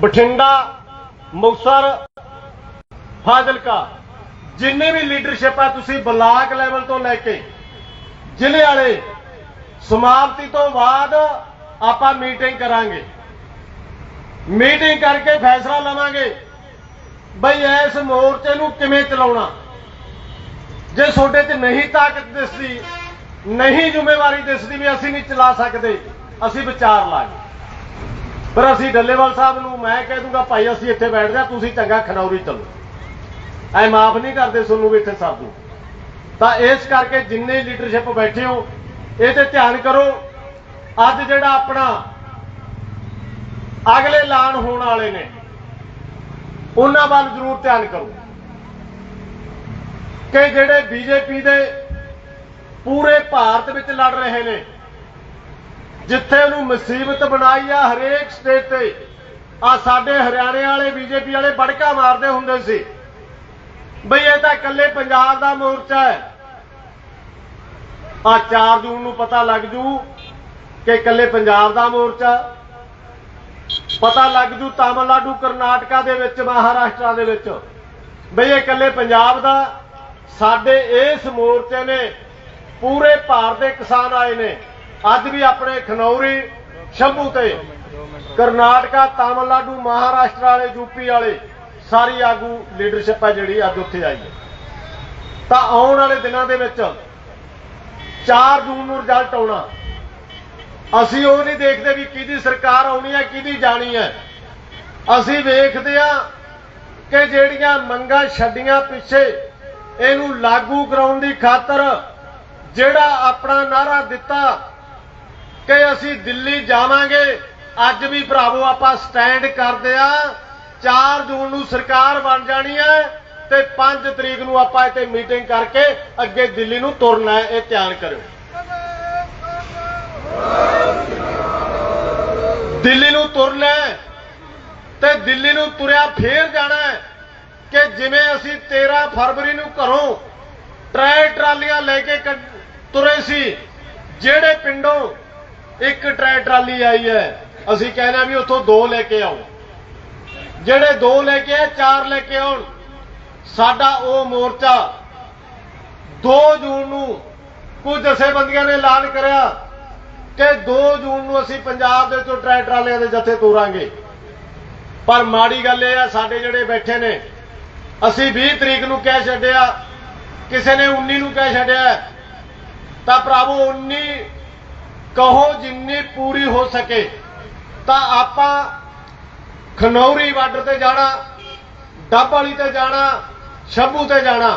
ਬਠਿੰਡਾ, ਮੁਕਤਸਰ, ਫਾਜ਼ਿਲਕਾ, ਜਿੰਨੇ ਵੀ ਲੀਡਰਸ਼ਿਪ ਆ ਤੁਸੀਂ ਬਲਾਕ ਲੈਵਲ ਤੋਂ ਲੈ ਕੇ ਜ਼ਿਲ੍ਹੇ ਵਾਲੇ ਸਮਾਪਤੀ ਤੋਂ ਬਾਅਦ ਆਪਾਂ ਮੀਟਿੰਗ ਕਰਾਂਗੇ। ਮੀਟਿੰਗ ਕਰਕੇ ਫੈਸਲਾ ਲਵਾਂਗੇ ਬਈ ਇਸ ਮੋਰਚੇ ਨੂੰ ਕਿਵੇਂ ਚਲਾਉਣਾ। ਜੇ ਤੁਹਾਡੇ 'ਚ ਨਹੀਂ ਤਾਕਤ ਦਿਸਦੀ, ਨਹੀਂ ਜ਼ਿੰਮੇਵਾਰੀ ਦਿਸਦੀ ਵੀ ਅਸੀਂ ਨਹੀਂ ਚਲਾ ਸਕਦੇ, ਅਸੀਂ ਵਿਚਾਰ ਲਾਂਗੇ। ਪਰ ਅਸੀਂ ਡੱਲੇਵਾਲ ਸਾਹਿਬ ਨੂੰ ਮੈਂ ਕਹਿ ਦੂੰਗਾ, ਭਾਈ, ਅਸੀਂ ਇੱਥੇ ਬੈਠ ਜਾ, ਤੁਸੀਂ ਚੰਗਾ ਖਨੌਰੀ ਚੱਲੋ। ਐ ਮਾਫ ਨਹੀਂ ਕਰਦੇ ਤੁਹਾਨੂੰ ਵੀ ਇੱਥੇ ਸਭ ਨੂੰ। ਤਾਂ ਇਸ ਕਰਕੇ ਜਿੰਨੇ ਲੀਡਰਸ਼ਿਪ ਬੈਠੇ ਹੋ ਇਹ ਤੇ ਧਿਆਨ ਕਰੋ, ਅੱਜ ਜਿਹੜਾ ਆਪਣਾ ਅਗਲੇ ਐਲਾਨ ਹੋਣ ਵਾਲੇ ਨੇ, ਉਹਨਾਂ ਵੱਲ ਜ਼ਰੂਰ ਧਿਆਨ ਕਰੋ। ਕਿ ਜਿਹੜੇ ਬੀਜੇਪੀ ਦੇ ਪੂਰੇ ਭਾਰਤ ਵਿੱਚ ਲੜ ਰਹੇ ਨੇ ਜਿੱਥੇ ਉਹਨੂੰ ਮੁਸੀਬਤ ਬਣਾਈ ਆ ਹਰੇਕ ਸਟੇਟ ਤੇ। ਆ ਸਾਡੇ ਹਰਿਆਣੇ ਵਾਲੇ, ਬੀਜੇਪੀ ਵਾਲੇ ਬੜਕਾ ਮਾਰਦੇ ਹੁੰਦੇ ਸੀ। ਬਈ ਇਹ ਤਾਂ ਇਕੱਲੇ ਪੰਜਾਬ ਦਾ ਮੋਰਚਾ ਹੈ। ਆ 4 ਜੂਨ ਨੂੰ ਪਤਾ ਲੱਗ ਜੂ ਕਿ ਇਕੱਲੇ ਪੰਜਾਬ ਦਾ ਮੋਰਚਾ। ਪਤਾ ਲੱਗ ਜੂ ਤਾਮਿਲਨਾਡੂ, ਕਰਨਾਟਕਾ ਦੇ ਵਿੱਚ, ਮਹਾਰਾਸ਼ਟਰ ਦੇ ਵਿੱਚ। ਬਈ ਇਹ ਇਕੱਲੇ ਪੰਜਾਬ ਦਾ। ਸਾਡੇ ਇਸ ਮੋਰਚੇ ਨੇ ਪੂਰੇ ਭਾਰਤ ਦੇ ਕਿਸਾਨ ਆਏ ਨੇ। ਅੱਜ ਵੀ ਆਪਣੇ ਖਨੌਰੀ ਸ਼ੰਭੂ ਤੇ ਕਰਨਾਟਕਾ, ਤਾਮਿਲਨਾਡੂ, ਮਹਾਰਾਸ਼ਟਰ ਵਾਲੇ ਯੂਪੀ ਵਾਲੇ ਸਾਰੀ ਆਗੂ ਲੀਡਰਸ਼ਿਪ ਹੈ ਜਿਹੜੀ ਅੱਜ ਉੱਥੇ ਆਈ ਹੈ। ਤਾਂ ਆਉਣ ਵਾਲੇ ਦਿਨਾਂ ਦੇ ਵਿੱਚ 4 ਜੂਨ ਨੂੰ ਰਿਜ਼ਲਟ ਆਉਣਾ। ਅਸੀਂ ਉਹ ਨਹੀਂ ਦੇਖਦੇ ਵੀ ਕਿਹਦੀ ਸਰਕਾਰ ਆਉਣੀ ਹੈ, ਕਿਹਦੀ ਜਾਣੀ ਹੈ। ਅਸੀਂ ਵੇਖਦੇ ਆ ਕਿ ਜਿਹੜੀਆਂ ਮੰਗਾਂ ਛੱਡੀਆਂ ਪਿੱਛੇ ਇਹਨੂੰ ਲਾਗੂ ਕਰਾਉਣ ਦੀ ਖਾਤਰ ਜਿਹੜਾ ਆਪਣਾ ਨਾਰਾ ਦਿੱਤਾ ਕਿ ਅਸੀਂ ਦਿੱਲੀ ਜਾਵਾਂਗੇ। ਅੱਜ ਵੀ ਭਰਾਵੋ, ਆਪਾਂ ਸਟੈਂਡ ਕਰਦੇ ਆ 4 ਜੂਨ ਨੂੰ ਸਰਕਾਰ ਬਣ ਜਾਣੀ ਹੈ ਤੇ 5 ਤਰੀਕ ਨੂੰ ਆਪਾਂ ਇੱਥੇ ਮੀਟਿੰਗ ਕਰਕੇ ਅੱਗੇ ਦਿੱਲੀ ਨੂੰ ਤੁਰਨਾ ਹੈ, ਇਹ ਧਿਆਨ ਕਰਿਓ। ਦਿੱਲੀ ਨੂੰ ਤੁਰਨਾ ਹੈ ਤੇ ਦਿੱਲੀ ਨੂੰ ਤੁਰਿਆ ਫੇਰ ਜਾਣਾ ਹੈ ਕਿ ਜਿਵੇਂ ਅਸੀਂ 13 ਫਰਵਰੀ ਨੂੰ ਘਰੋਂ ਟਰੈ ਟਰਾਲੀਆਂ ਲੈ ਕੇ ਤੁਰੇ ਸੀ, ਜਿਹੜੇ ਪਿੰਡੋਂ ਇੱਕ ਟਰੈ ਟਰਾਲੀ ਆਈ ਹੈ। ਅਸੀਂ ਕਹਿੰਦੇ ਵੀ ਉੱਥੋਂ ਦੋ ਲੈ ਕੇ ਆਓ। ਜਿਹੜੇ ਦੋ ਲੈ ਕੇ ਆਏ, ਚਾਰ ਲੈ ਕੇ ਆਉਣ। ਸਾਡਾ ਉਹ ਮੋਰਚਾ 2 ਜੂਨ ਨੂੰ ਕੁਝ ਜਥੇਬੰਦੀਆਂ ਨੇ ਐਲਾਨ ਕਰਿਆ ਕਿ 2 ਜੂਨ ਨੂੰ ਅਸੀਂ ਪੰਜਾਬ ਦੇ ਵਿੱਚੋਂ ਟਰੈ ਟਰਾਲਿਆਂ ਦੇ ਜਥੇ ਤੋਰਾਂਗੇ। ਪਰ ਮਾੜੀ ਗੱਲ ਇਹ ਆ, ਸਾਡੇ ਜਿਹੜੇ ਬੈਠੇ ਨੇ, ਅਸੀਂ 20 ਤਰੀਕ ਨੂੰ ਕਹਿ ਛੱਡਿਆ, ਕਿਸੇ ਨੇ 19 ਨੂੰ ਕਹਿ ਛੱਡਿਆ। ਤਾਂ ਭਰਾਵੋ 19 ਕਹੋ ਜਿੰਨੀ ਪੂਰੀ ਹੋ ਸਕੇ, ਤਾਂ ਆਪਾਂ ਖਨੌਰੀ ਬਾਰਡਰ ਤੇ ਜਾਣਾ, ਡੱਬ ਵਾਲੀ ਤੇ ਜਾਣਾ, ਸ਼ੰਭੂ ਤੇ ਜਾਣਾ।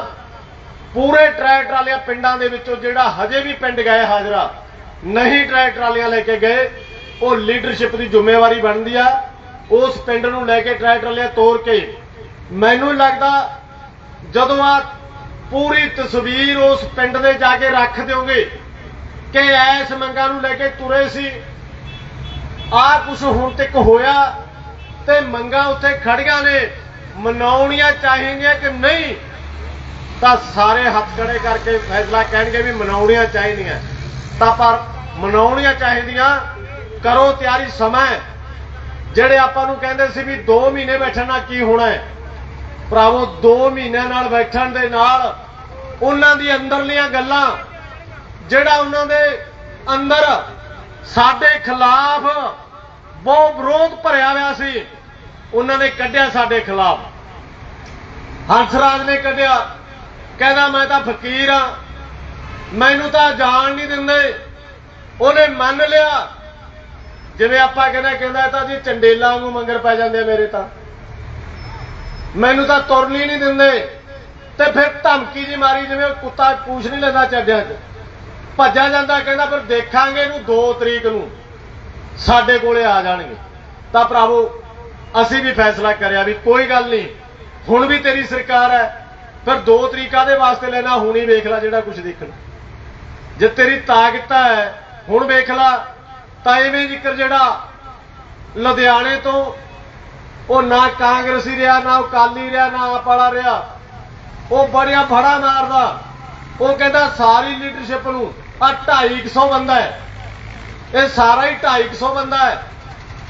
ਪੂਰੇ ਟਰੈਕ ਟਰਾਲੀਆਂ ਪਿੰਡਾਂ ਦੇ ਵਿੱਚੋਂ ਜਿਹੜਾ ਹਜੇ ਵੀ ਪਿੰਡ ਗਏ ਹਾਜ਼ਰਾ, ਨਹੀਂ ਟਰੈਕ ਟਰਾਲੀਆਂ ਲੈ ਕੇ ਗਏ, ਉਹ ਲੀਡਰਸ਼ਿਪ ਦੀ ਜ਼ਿੰਮੇਵਾਰੀ ਬਣਦੀ ਆ। ਉਸ ਪਿੰਡ ਨੂੰ ਲੈ ਕੇ ਟਰੈਕ ਟਰਾਲੀਆਂ ਤੋਰ ਕੇ, ਮੈਨੂੰ ਲੱਗਦਾ ਜਦੋਂ ਆ ਪੂਰੀ ਤਸਵੀਰ ਉਸ ਪਿੰਡ ਦੇ ਜਾ ਕੇ ਰੱਖ ਦਿਓਗੇ ਕਿ ਐਸ ਮੰਗਾਂ ਨੂੰ ਲੈ ਕੇ ਤੁਰੇ ਸੀ। ਆ ਕੁਝ ਹੁਣ ਤੱਕ ਹੋਇਆ ਤੇ ਮੰਗਾਂ ਉੱਥੇ ਖੜੀਆਂ ਨੇ। ਮਨਾਉਣੀਆਂ ਚਾਹੀਦੀਆਂ ਕਿ ਨਹੀਂ? ਤਾਂ ਸਾਰੇ ਹੱਥ ਖੜੇ ਕਰਕੇ ਫੈਸਲਾ ਕਹਿਣਗੇ ਵੀ ਮਨਾਉਣੀਆਂ ਚਾਹੀਦੀਆਂ। ਤਾਂ ਪਰ ਮਨਾਉਣੀਆਂ ਚਾਹੀਦੀਆਂ, ਕਰੋ ਤਿਆਰੀ ਸਮਾਂ ਜਿਹੜੇ ਆਪਾਂ ਨੂੰ ਕਹਿੰਦੇ ਸੀ ਵੀ 2 ਮਹੀਨੇ ਬੈਠਣ ਨਾਲ ਕੀ ਹੋਣਾ ਹੈ? ਭਰਾਵੋ 2 ਮਹੀਨਿਆਂ ਨਾਲ ਬੈਠਣ ਦੇ ਨਾਲ ਉਹਨਾਂ ਦੀ ਅੰਦਰਲੀਆਂ ਗੱਲਾਂ ਜਿਹੜਾ ਉਹਨਾਂ ਦੇ ਅੰਦਰ ਸਾਡੇ ਖਿਲਾਫ ਬਹੁਤ ਵਿਰੋਧ ਭਰਿਆ ਹੋਇਆ ਸੀ, ਉਹਨਾਂ ਨੇ ਕੱਢਿਆ ਸਾਡੇ ਖਿਲਾਫ। ਹੰਸਰਾਜ ਨੇ ਕੱਢਿਆ, ਕਹਿੰਦਾ ਮੈਂ ਤਾਂ ਫਕੀਰ ਆ ਮੈਨੂੰ ਤਾਂ ਜਾਣ ਨਹੀਂ ਦਿੰਦੇ। ਉਹਨੇ ਮੰਨ ਲਿਆ। ਜਿਵੇਂ ਆਪਾਂ ਕਹਿੰਦੇ ਕਹਿੰਦਾ ਤਾਂ ਜੀ ਚੰਡੇਲਾਂ ਨੂੰ ਮੰਗਰ ਪੈ ਜਾਂਦੇ ਆ ਮੇਰੇ ਤਾਂ। ਮੈਨੂੰ ਤਾਂ ਤੁਰਨ ਹੀ ਨਹੀਂ ਦਿੰਦੇ। ਤੇ ਫਿਰ ਧਮਕੀ ਜੀ ਮਾਰੀ, ਜਿਵੇਂ ਕੁੱਤਾ ਪੂਛ ਨਹੀਂ ਲੈਂਦਾ ਚੱਡਿਆਂ 'ਚ। ਭੱਜਾ ਜਾਂਦਾ, ਕਹਿੰਦਾ ਪਰ ਦੇਖਾਂਗੇ ਇਹਨੂੰ 2 ਤਰੀਕ ਨੂੰ। ਸਾਡੇ ਕੋਲੇ ਆ ਜਾਣਗੇ। ਤਾਂ ਭਰਾਵੋ, ਅਸੀਂ ਵੀ ਫੈਸਲਾ ਕਰਿਆ ਵੀ ਕੋਈ ਗੱਲ ਨਹੀਂ, ਹੁਣ ਵੀ ਤੇਰੀ ਸਰਕਾਰ ਹੈ, ਫਿਰ 2 ਤਰੀਕਾਂ ਦੇ ਵਾਸਤੇ ਲੈਣਾ, ਹੁਣੀ ਵੇਖ ਲੈ ਜਿਹੜਾ ਕੁਝ ਦੇਖਣਾ। ਜੇ ਤੇਰੀ ਤਾਕਤਾਂ ਹੈ, ਹੁਣ ਵੇਖ ਲੈ, ਤਾਂ ਐਵੇਂ ਜ਼ਿਕਰ ਜਿਹੜਾ ਲੁਧਿਆਣੇ ਤੋਂ, ਉਹ ਨਾ ਕਾਂਗਰਸੀ ਰਿਹਾ, ਨਾ ਅਕਾਲੀ ਰਿਹਾ, ਨਾ ਆਪ ਵਾਲਾ ਰਿਹਾ, ਉਹ ਬੜਿਆ ਫੜਾ ਮਾਰਦਾ। ਉਹ ਕਹਿੰਦਾ ਸਾਰੀ ਲੀਡਰਸ਼ਿਪ ਨੂੰ ਆ 250 ਬੰਦਾ ਹੈ। ਇਹ ਸਾਰਾ ਹੀ 250 ਬੰਦਾ ਹੈ।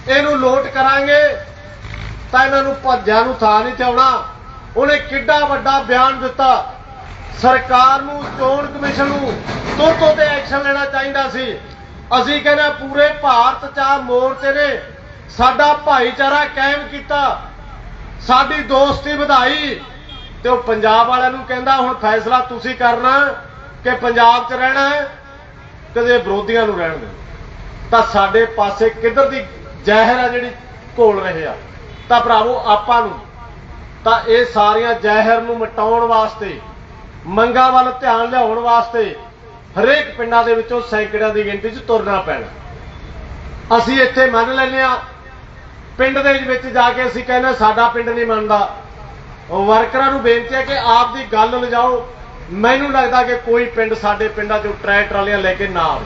ਇਹਨੂੰ ਲੋਟ ਕਰਾਂਗੇ ਤਾਂ ਇਹਨਾਂ ਨੂੰ ਭੱਜਿਆਂ ਨੂੰ ਥਾਂ ਨਹੀਂ ਤੇ ਆਉਣਾ ਉਹਨੇ ਕਿੱਡਾ ਵੱਡਾ ਬਿਆਨ ਦਿੱਤਾ। ਸਰਕਾਰ ਨੂੰ, ਚੋਣ ਕਮਿਸ਼ਨ ਨੂੰ ਤੁਰਤ ਤੇ ਐਕਸ਼ਨ ਲੈਣਾ ਚਾਹੀਦਾ ਸੀ। ਅਸੀਂ ਕਹਿੰਦੇ ਹਾਂ ਪੂਰੇ ਭਾਰਤ ਚ ਮੋਰਚੇ ਨੇ ਸਾਡਾ ਭਾਈਚਾਰਾ ਕਾਇਮ ਕੀਤਾ। ਸਾਡੀ ਦੋਸਤੀ ਵਧਾਈ ਤੇ ਉਹ ਪੰਜਾਬ ਵਾਲਿਆਂ ਨੂੰ ਕਹਿੰਦਾ, ਹੁਣ ਫੈਸਲਾ ਤੁਸੀਂ ਕਰਨਾ। ਕਿ ਪੰਜਾਬ 'ਚ ਰਹਿਣਾ ਹੈ ਕਦੇ ਵਿਰੋਧੀਆਂ ਨੂੰ ਰਹਿਣ ਦੇ ਤਾਂ ਸਾਡੇ ਪਾਸੇ ਕਿੱਧਰ ਦੀ ਜ਼ਹਿਰ ਆ ਜਿਹੜੀ ਘੋਲ ਰਹੇ ਆ? ਤਾਂ ਭਰਾਵੋ ਆਪਾਂ ਨੂੰ ਤਾਂ ਇਹ ਸਾਰੀਆਂ ਜ਼ਹਿਰ ਨੂੰ ਮਿਟਾਉਣ ਵਾਸਤੇ ਮੰਗਾਂ ਵੱਲ ਧਿਆਨ ਲਿਆਉਣ ਵਾਸਤੇ ਹਰੇਕ ਪਿੰਡਾਂ ਦੇ ਵਿੱਚੋਂ ਸੈਂਕੜਿਆਂ ਦੀ ਗਿਣਤੀ 'ਚ ਤੁਰਨਾ ਪੈਣਾ। ਅਸੀਂ ਇੱਥੇ ਮੰਨ ਲੈਂਦੇ ਆ ਪਿੰਡ ਦੇ ਵਿੱਚ ਜਾ ਕੇ ਅਸੀਂ ਕਹਿੰਦੇ ਹਾਂ, ਸਾਡਾ ਪਿੰਡ ਨਹੀਂ ਮੰਨਦਾ। ਵਰਕਰਾਂ ਨੂੰ ਬੇਨਤੀ ਹੈ ਕਿ ਆਪ ਦੀ ਗੱਲ ਲਿਜਾਓ ਮੈਨੂੰ ਲੱਗਦਾ ਕਿ ਕੋਈ ਪਿੰਡ ਸਾਡੇ ਪਿੰਡਾਂ 'ਚੋਂ ਟਰੈਕ ਟਰਾਲੀਆਂ ਲੈ ਕੇ ਨਾ ਆਵੇ।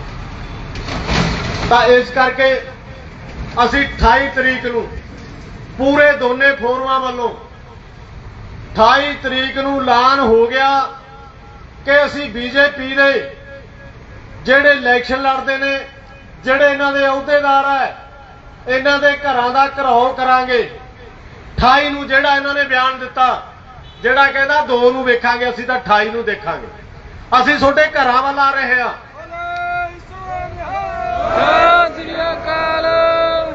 ਤਾਂ ਇਸ ਕਰਕੇ ਅਸੀਂ 28 ਤਰੀਕ ਨੂੰ ਪੂਰੇ ਦੋਨੇ ਫੋਰਮਾਂ ਵੱਲੋਂ 28 ਤਰੀਕ ਨੂੰ ਐਲਾਨ ਹੋ ਗਿਆ ਕਿ ਅਸੀਂ ਬੀਜੇਪੀ ਦੇ ਜਿਹੜੇ ਇਲੈਕਸ਼ਨ ਲੜਦੇ ਨੇ, ਜਿਹੜੇ ਇਹਨਾਂ ਦੇ ਅਹੁਦੇਦਾਰ ਹੈ, ਇਹਨਾਂ ਦੇ ਘਰਾਂ ਦਾ ਘਰਾਓ ਕਰਾਂਗੇ। 28 ਨੂੰ ਜਿਹੜਾ ਇਹਨਾਂ ਨੇ ਬਿਆਨ ਦਿੱਤਾ ਜਿਹੜਾ ਕਹਿੰਦਾ 2 ਨੂੰ ਵੇਖਾਂਗੇ, ਅਸੀਂ ਤਾਂ 28 ਨੂੰ ਦੇਖਾਂਗੇ। ਅਸੀਂ ਤੁਹਾਡੇ ਘਰਾਂ ਵੱਲ ਆ ਰਹੇ ਹਾਂ।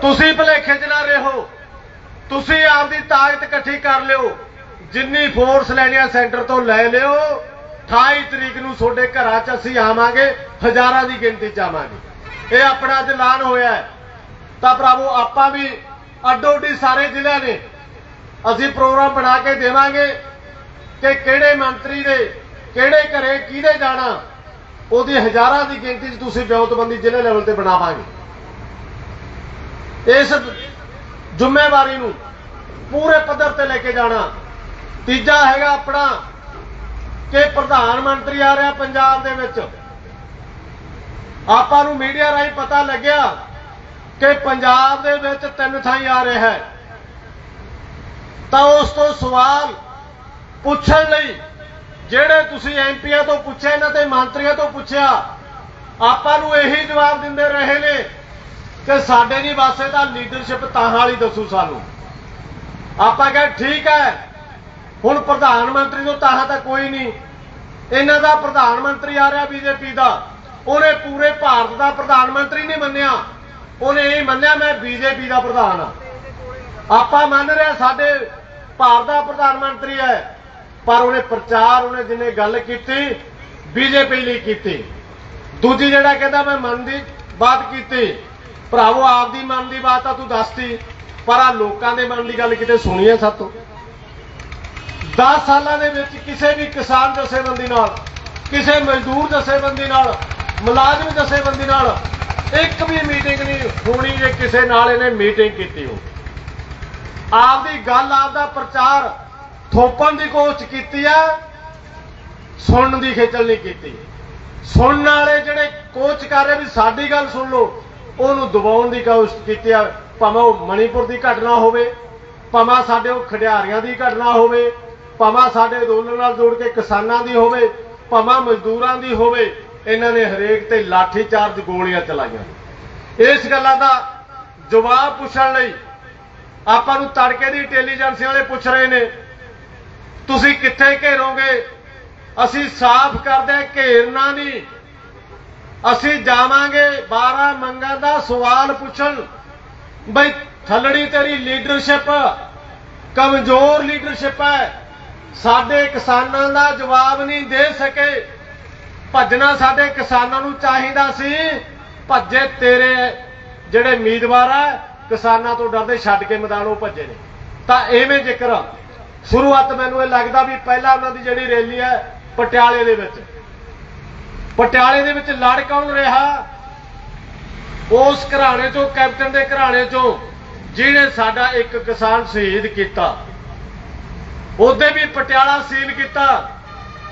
ਤੁਸੀਂ ਭਲੇਖੇ 'ਚ ਨਾ ਰਹੋ। ਤੁਸੀਂ ਆਪਦੀ ਤਾਕਤ ਇਕੱਠੀ ਕਰ ਲਿਓ। ਜਿੰਨੀ ਫੋਰਸ ਲੈਣੀ ਆ ਸੈਂਟਰ ਤੋਂ ਲੈ ਲਿਓ। 28 ਤਰੀਕ ਨੂੰ ਤੁਹਾਡੇ ਘਰਾਂ 'ਚ ਅਸੀਂ ਆਵਾਂਗੇ, ਹਜ਼ਾਰਾਂ ਦੀ ਗਿਣਤੀ 'ਚ ਆਵਾਂਗੇ। ਇਹ ਆਪਣਾ ਅੱਜ ਐਲਾਨ ਹੋਇਆ ਤਾਂ ਭਰਾਵੋ, ਆਪਾਂ ਵੀ ਅੱਡੋ ਅੱਡੀ ਸਾਰੇ ਜ਼ਿਲ੍ਹਿਆਂ ਨੇ ਅਸੀਂ ਪ੍ਰੋਗਰਾਮ ਬਣਾ ਕੇ ਦੇਵਾਂਗੇ। ਕਿ ਕਿਹੜੇ ਮੰਤਰੀ ਦੇ ਕਿਹੜੇ ਘਰੇ ਕਿਹਦੇ ਜਾਣਾ ਉਹਦੀ ਹਜ਼ਾਰਾਂ ਦੀ ਗਿਣਤੀ 'ਚ ਤੁਸੀਂ ਵਿਉਂਤਬੰਦੀ ਜ਼ਿਲ੍ਹੇ ਲੈਵਲ ਤੇ ਬਣਾਵਾਂਗੇ ਇਸ ਜ਼ਿੰਮੇਵਾਰੀ ਨੂੰ ਪੂਰੇ ਪੱਧਰ ਤੇ ਲੈ ਕੇ ਜਾਣਾ। ਤੀਜਾ ਹੈਗਾ ਆਪਣਾ ਕਿ ਪ੍ਰਧਾਨ ਮੰਤਰੀ ਆ ਰਿਹਾ ਪੰਜਾਬ ਦੇ ਵਿੱਚ। ਆਪਾਂ ਨੂੰ ਮੀਡੀਆ ਰਾਹੀਂ ਪਤਾ ਲੱਗਿਆ ਕਿ ਪੰਜਾਬ ਦੇ ਵਿੱਚ ਤਿੰਨ ਥਾਈਂ ਆ ਰਿਹਾ ਹੈ। ਤਾਂ ਉਸ ਤੋਂ ਸਵਾਲ ਪੁੱਛਣ ਲਈ। ਜਿਹੜੇ ਤੁਸੀਂ ਐਮਪੀਆਂ ਤੋਂ ਪੁੱਛਿਆ, ਇਹਨਾਂ ਤੇ ਮੰਤਰੀਆਂ ਤੋਂ ਪੁੱਛਿਆ, ਆਪਾਂ ਨੂੰ ਇਹੀ ਜਵਾਬ ਦਿੰਦੇ ਰਹੇ ਨੇ ਕਿ ਸਾਡੇ ਨਹੀਂ ਵਾਸਤੇ ਤਾਂ ਲੀਡਰਸ਼ਿਪ ਤਾਂ ਵਾਲੀ ਦੱਸੂ ਸਾਨੂੰ। ਆਪਾਂ ਕਹੇ, ਠੀਕ ਹੈ, ਹੁਣ ਪ੍ਰਧਾਨ ਮੰਤਰੀ ਤੋਂ ਤਾਂ ਤਾਂ ਕੋਈ ਨਹੀਂ। ਇਹਨਾਂ ਦਾ ਪ੍ਰਧਾਨ ਮੰਤਰੀ ਆ ਰਿਹਾ ਬੀਜੇਪੀ ਦਾ। ਉਹਨੇ ਪੂਰੇ ਭਾਰਤ ਦਾ ਪ੍ਰਧਾਨ ਮੰਤਰੀ ਨਹੀਂ ਮੰਨਿਆ। ਉਹਨੇ ਇਹ ਮੰਨਿਆ, ਮੈਂ ਬੀਜੇਪੀ ਦਾ ਪ੍ਰਧਾਨ ਆ ਆਪਾਂ ਮੰਨ ਰਿਹਾ ਸਾਡੇ ਭਾਰਤ ਦਾ ਪ੍ਰਧਾਨ ਮੰਤਰੀ ਹੈ। ਪਰ ਉਹਨੇ ਪ੍ਰਚਾਰ, ਉਹਨੇ ਜਿੰਨੇ ਗੱਲ ਕੀਤੀ, ਬੀਜੇਪੀ ਲਈ ਕੀਤੀ। ਦੂਜੀ ਜਿਹੜਾ ਕਹਿੰਦਾ ਮੈਂ ਮਨ ਦੀ ਬਾਤ ਕੀਤੀ, ਭਰਾਵੋ, ਆਪਦੀ ਮਨ ਦੀ ਬਾਤ ਆ ਤੂੰ ਦੱਸਤੀ, ਪਰ ਆ ਲੋਕਾਂ ਦੇ ਮਨ ਦੀ ਗੱਲ ਕਿਤੇ ਸੁਣੀ ਹੈ ਸਾਤੋਂ? 10 ਸਾਲਾਂ ਦੇ ਵਿੱਚ ਕਿਸੇ ਵੀ ਕਿਸਾਨ ਜਥੇਬੰਦੀ ਨਾਲ, ਕਿਸੇ ਮਜ਼ਦੂਰ ਜਥੇਬੰਦੀ ਨਾਲ, ਮੁਲਾਜ਼ਮ ਜਥੇਬੰਦੀ ਨਾਲ ਇੱਕ ਵੀ ਮੀਟਿੰਗ ਨਹੀਂ ਹੋਣੀ ਜੇ ਕਿਸੇ ਨਾਲ ਇਹਨੇ ਮੀਟਿੰਗ ਕੀਤੀ ਹੋ ਆਪਦੀ ਗੱਲ, ਆਪਦਾ ਪ੍ਰਚਾਰ ਥੋਪਣ ਦੀ ਕੋਸ਼ਿਸ਼ ਕੀਤੀ ਆ, ਸੁਣਨ ਦੀ ਖੇਚਲ ਨਹੀਂ ਕੀਤੀ। ਸੁਣਨ ਵਾਲੇ ਜਿਹੜੇ ਕੋਚ ਕਰ ਰਹੇ ਵੀ ਸਾਡੀ ਗੱਲ ਸੁਣ ਲਓ, ਉਹਨੂੰ ਦਬਾਉਣ ਦੀ ਕੋਸ਼ਿਸ਼ ਕੀਤੀ ਆ, ਭਾਵੇਂ ਉਹ ਮਣੀਪੁਰ ਦੀ ਘਟਨਾ ਹੋਵੇ, ਭਾਵੇਂ ਸਾਡੇ ਉਹ ਖਿਡਾਰੀਆਂ ਦੀ ਘਟਨਾ ਹੋਵੇ, ਭਾਵੇਂ ਸਾਡੇ ਅੰਦੋਲਨ ਨਾਲ ਜੋੜ ਕੇ ਕਿਸਾਨਾਂ ਦੀ ਹੋਵੇ, ਭਾਵੇਂ ਮਜ਼ਦੂਰਾਂ ਦੀ ਹੋਵੇ, ਇਹਨਾਂ ਨੇ ਹਰੇਕ ਤੇ ਲਾਠੀ ਚਾਰਜ ਗੋਲੀਆਂ ਚਲਾਈਆਂ। ਇਸ ਗੱਲਾਂ ਦਾ ਜਵਾਬ ਪੁੱਛਣ ਲਈ ਆਪਾਂ ਨੂੰ ਤੜਕੇ ਦੀ ਇੰਟੈਲੀਜੈਂਸ ਵਾਲੇ ਪੁੱਛ ਰਹੇ ਨੇ ਤੁਸੀਂ ਕਿੱਥੇ ਘੇਰੋਗੇ? ਅਸੀਂ ਸਾਫ਼ ਕਰਦੇ ਘੇਰਨਾ ਨਹੀਂ। ਅਸੀਂ ਜਾਵਾਂਗੇ 12 ਮੰਗਾਂ ਦਾ ਸਵਾਲ ਪੁੱਛਣ। ਬਈ, ਥੱਲੜੀ ਤੇਰੀ ਲੀਡਰਸ਼ਿਪ ਕਮਜ਼ੋਰ ਲੀਡਰਸ਼ਿਪ ਹੈ। ਸਾਡੇ ਕਿਸਾਨਾਂ ਦਾ ਜਵਾਬ ਨਹੀਂ ਦੇ ਸਕੇ। ਭੱਜਣਾ ਸਾਡੇ ਕਿਸਾਨਾਂ ਨੂੰ ਚਾਹੀਦਾ ਸੀ। ਭੱਜੇ ਤੇਰੇ ਜਿਹੜੇ ਉਮੀਦਵਾਰ ਆ, ਕਿਸਾਨਾਂ ਤੋਂ ਡਰਦੇ ਛੱਡ ਕੇ ਮੈਦਾਨ ਉਹ ਭੱਜੇ ਨੇ। ਤਾਂ ਐਵੇਂ ਜ਼ਿਕਰ ਸ਼ੁਰੂਆਤ ਮੈਨੂੰ ਇਹ ਲੱਗਦਾ ਵੀ ਪਹਿਲਾਂ ਉਹਨਾਂ ਦੀ ਜਿਹੜੀ ਰੈਲੀ ਹੈ ਪਟਿਆਲੇ ਦੇ ਵਿੱਚ। ਪਟਿਆਲੇ ਦੇ ਵਿੱਚ ਲੜ ਕੌਣ ਰਿਹਾ? ਉਸ ਘਰਾਣੇ ਚੋਂ, ਕੈਪਟਨ ਦੇ ਘਰਾਣੇ ਚੋਂ ਜਿਹਨੇ ਸਾਡਾ ਇੱਕ ਕਿਸਾਨ ਸ਼ਹੀਦ ਕੀਤਾ। ਉਹਦੇ ਵੀ ਪਟਿਆਲਾ ਸੀਲ ਕੀਤਾ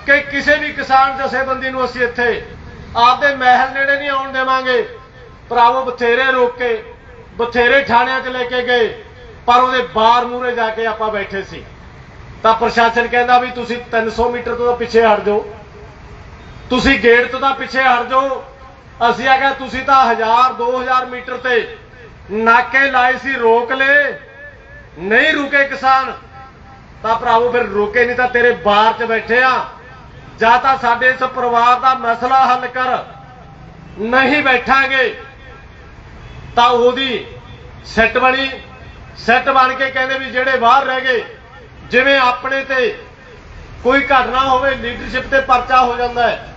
ਕਿ ਕਿਸੇ ਵੀ ਕਿਸਾਨ ਜਥੇਬੰਦੀ ਨੂੰ ਅਸੀਂ ਇੱਥੇ ਆਪਦੇ ਮਹਿਲ ਨੇੜੇ ਨਹੀਂ ਆਉਣ ਦੇਵਾਂਗੇ। ਭਰਾਵੋ, ਬਥੇਰੇ ਰੋਕ ਕੇ, ਬਥੇਰੇ ਥਾਣਿਆਂ 'ਚ ਲੈ ਕੇ ਗਏ, ਪਰ ਉਹਦੇ ਬਾਹਰ ਮੂਰੇ ਜਾ ਕੇ ਆਪਾਂ ਬੈਠੇ ਸੀ। ਤਾਂ ਪ੍ਰਸ਼ਾਸਨ ਕਹਿੰਦਾ ਵੀ ਤੁਸੀਂ 300 ਮੀਟਰ ਤੋਂ ਤਾਂ ਪਿੱਛੇ ਹਟ ਜਾਓ। ਤੁਸੀਂ ਗੇਟ ਤੋਂ ਤਾਂ ਪਿੱਛੇ ਹਟ ਜਾਓ। ਅਸੀਂ ਆਖਿਆ, ਤੁਸੀਂ ਤਾਂ 1000 2000 ਮੀਟਰ ਤੇ ਨਾਕੇ ਲਾਏ ਸੀ, ਰੋਕ ਲੈ ਨਹੀਂ ਰੁਕੇ ਕਿਸਾਨ। ਤਾਂ ਭਰਾਵੋ ਫਿਰ ਰੁਕੇ ਨਹੀਂ ਤਾਂ ਤੇਰੇ ਬਾਰ 'ਚ ਬੈਠੇ ਆ। ਜਾਂ ਤਾਂ ਸਾਡੇ ਇਸ ਪਰਿਵਾਰ ਦਾ ਮਸਲਾ ਹੱਲ ਕਰ। ਨਹੀਂ ਬੈਠਾਂਗੇ। ਤਾਂ ਉਹਦੀ ਸੈੱਟ ਬਣੀ। ਸੈੱਟ ਬਣ ਕੇ ਕਹਿੰਦੇ ਵੀ ਜਿਹੜੇ ਬਾਹਰ ਰਹਿ ਗਏ ਜਿਵੇਂ ਆਪਣੇ ਤੇ ਕੋਈ ਘਟਨਾ ਹੋਵੇ ਲੀਡਰਸ਼ਿਪ ਤੇ ਪਰਚਾ ਹੋ ਜਾਂਦਾ ਹੈ।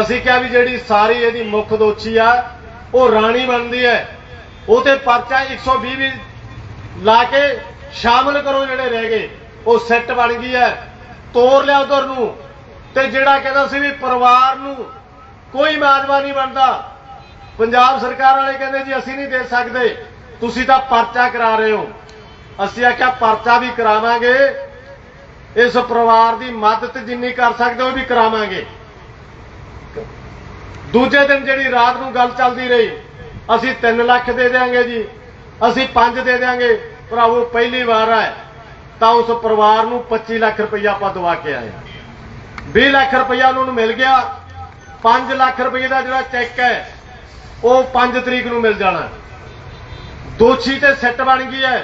ਅਸੀਂ ਕਿਹਾ ਵੀ ਜਿਹੜੀ ਸਾਰੀ ਇਹਦੀ ਮੁੱਖ ਦੋਸ਼ੀ ਆ, ਉਹ ਰਾਣੀ ਬਣਦੀ ਹੈ। ਉਹ ਤੇ ਪਰਚਾ 120 ਵੀ ਲਾ ਕੇ ਸ਼ਾਮਲ ਕਰੋ ਜਿਹੜੇ ਰਹਿ ਗਏ। ਉਹ ਸੈੱਟ ਬਣ ਗਈ ਹੈ। ਤੋੜ ਲਿਆ ਉਧਰ ਨੂੰ। ਤੇ ਜਿਹੜਾ ਕਹਿੰਦਾ ਸੀ ਵੀ ਪਰਿਵਾਰ ਨੂੰ ਕੋਈ ਮਾਜਵਾ ਨਹੀਂ ਬਣਦਾ। ਪੰਜਾਬ ਸਰਕਾਰ ਵਾਲੇ ਕਹਿੰਦੇ ਜੀ, ਅਸੀਂ ਨਹੀਂ ਦੇ ਸਕਦੇ। ਤੁਸੀਂ ਤਾਂ ਪਰਚਾ ਕਰਾ ਰਹੇ ਹੋ। ਅਸੀਂ ਆਖਿਆ ਪਰਚਾ ਵੀ ਕਰਾਵਾਂਗੇ। ਇਸ ਪਰਿਵਾਰ ਦੀ ਮਦਦ ਜਿੰਨੀ ਕਰ ਸਕਦੇ ਹੋ ਉਹ ਵੀ ਕਰਾਵਾਂਗੇ। ਦੂਜੇ ਦਿਨ ਜਿਹੜੀ ਰਾਤ ਨੂੰ ਗੱਲ ਚੱਲਦੀ ਰਹੀ, ਅਸੀਂ 3 ਲੱਖ ਦੇ ਦੇਾਂਗੇ ਜੀ। ਅਸੀਂ 5 ਦੇ ਦੇਾਂਗੇ ਭਰਾਵੋ, ਪਹਿਲੀ ਵਾਰ ਹੈ, ਤਾਂ ਉਸ ਪਰਿਵਾਰ ਨੂੰ 25 ਲੱਖ ਰੁਪਈਆ ਆਪਾਂ ਦਵਾ ਕੇ ਆਏ 20 ਲੱਖ ਰੁਪਈਆ ਉਹਨਾਂ ਨੂੰ ਮਿਲ ਗਿਆ। 5 ਲੱਖ ਰੁਪਏ ਦਾ ਜਿਹੜਾ ਚੈੱਕ ਹੈ, ਉਹ 5 ਤਰੀਕ ਨੂੰ ਮਿਲ ਜਾਣਾ। ਦੋਸ਼ੀ ਤੇ ਸੈੱਟ ਬਣ ਗਈ ਹੈ।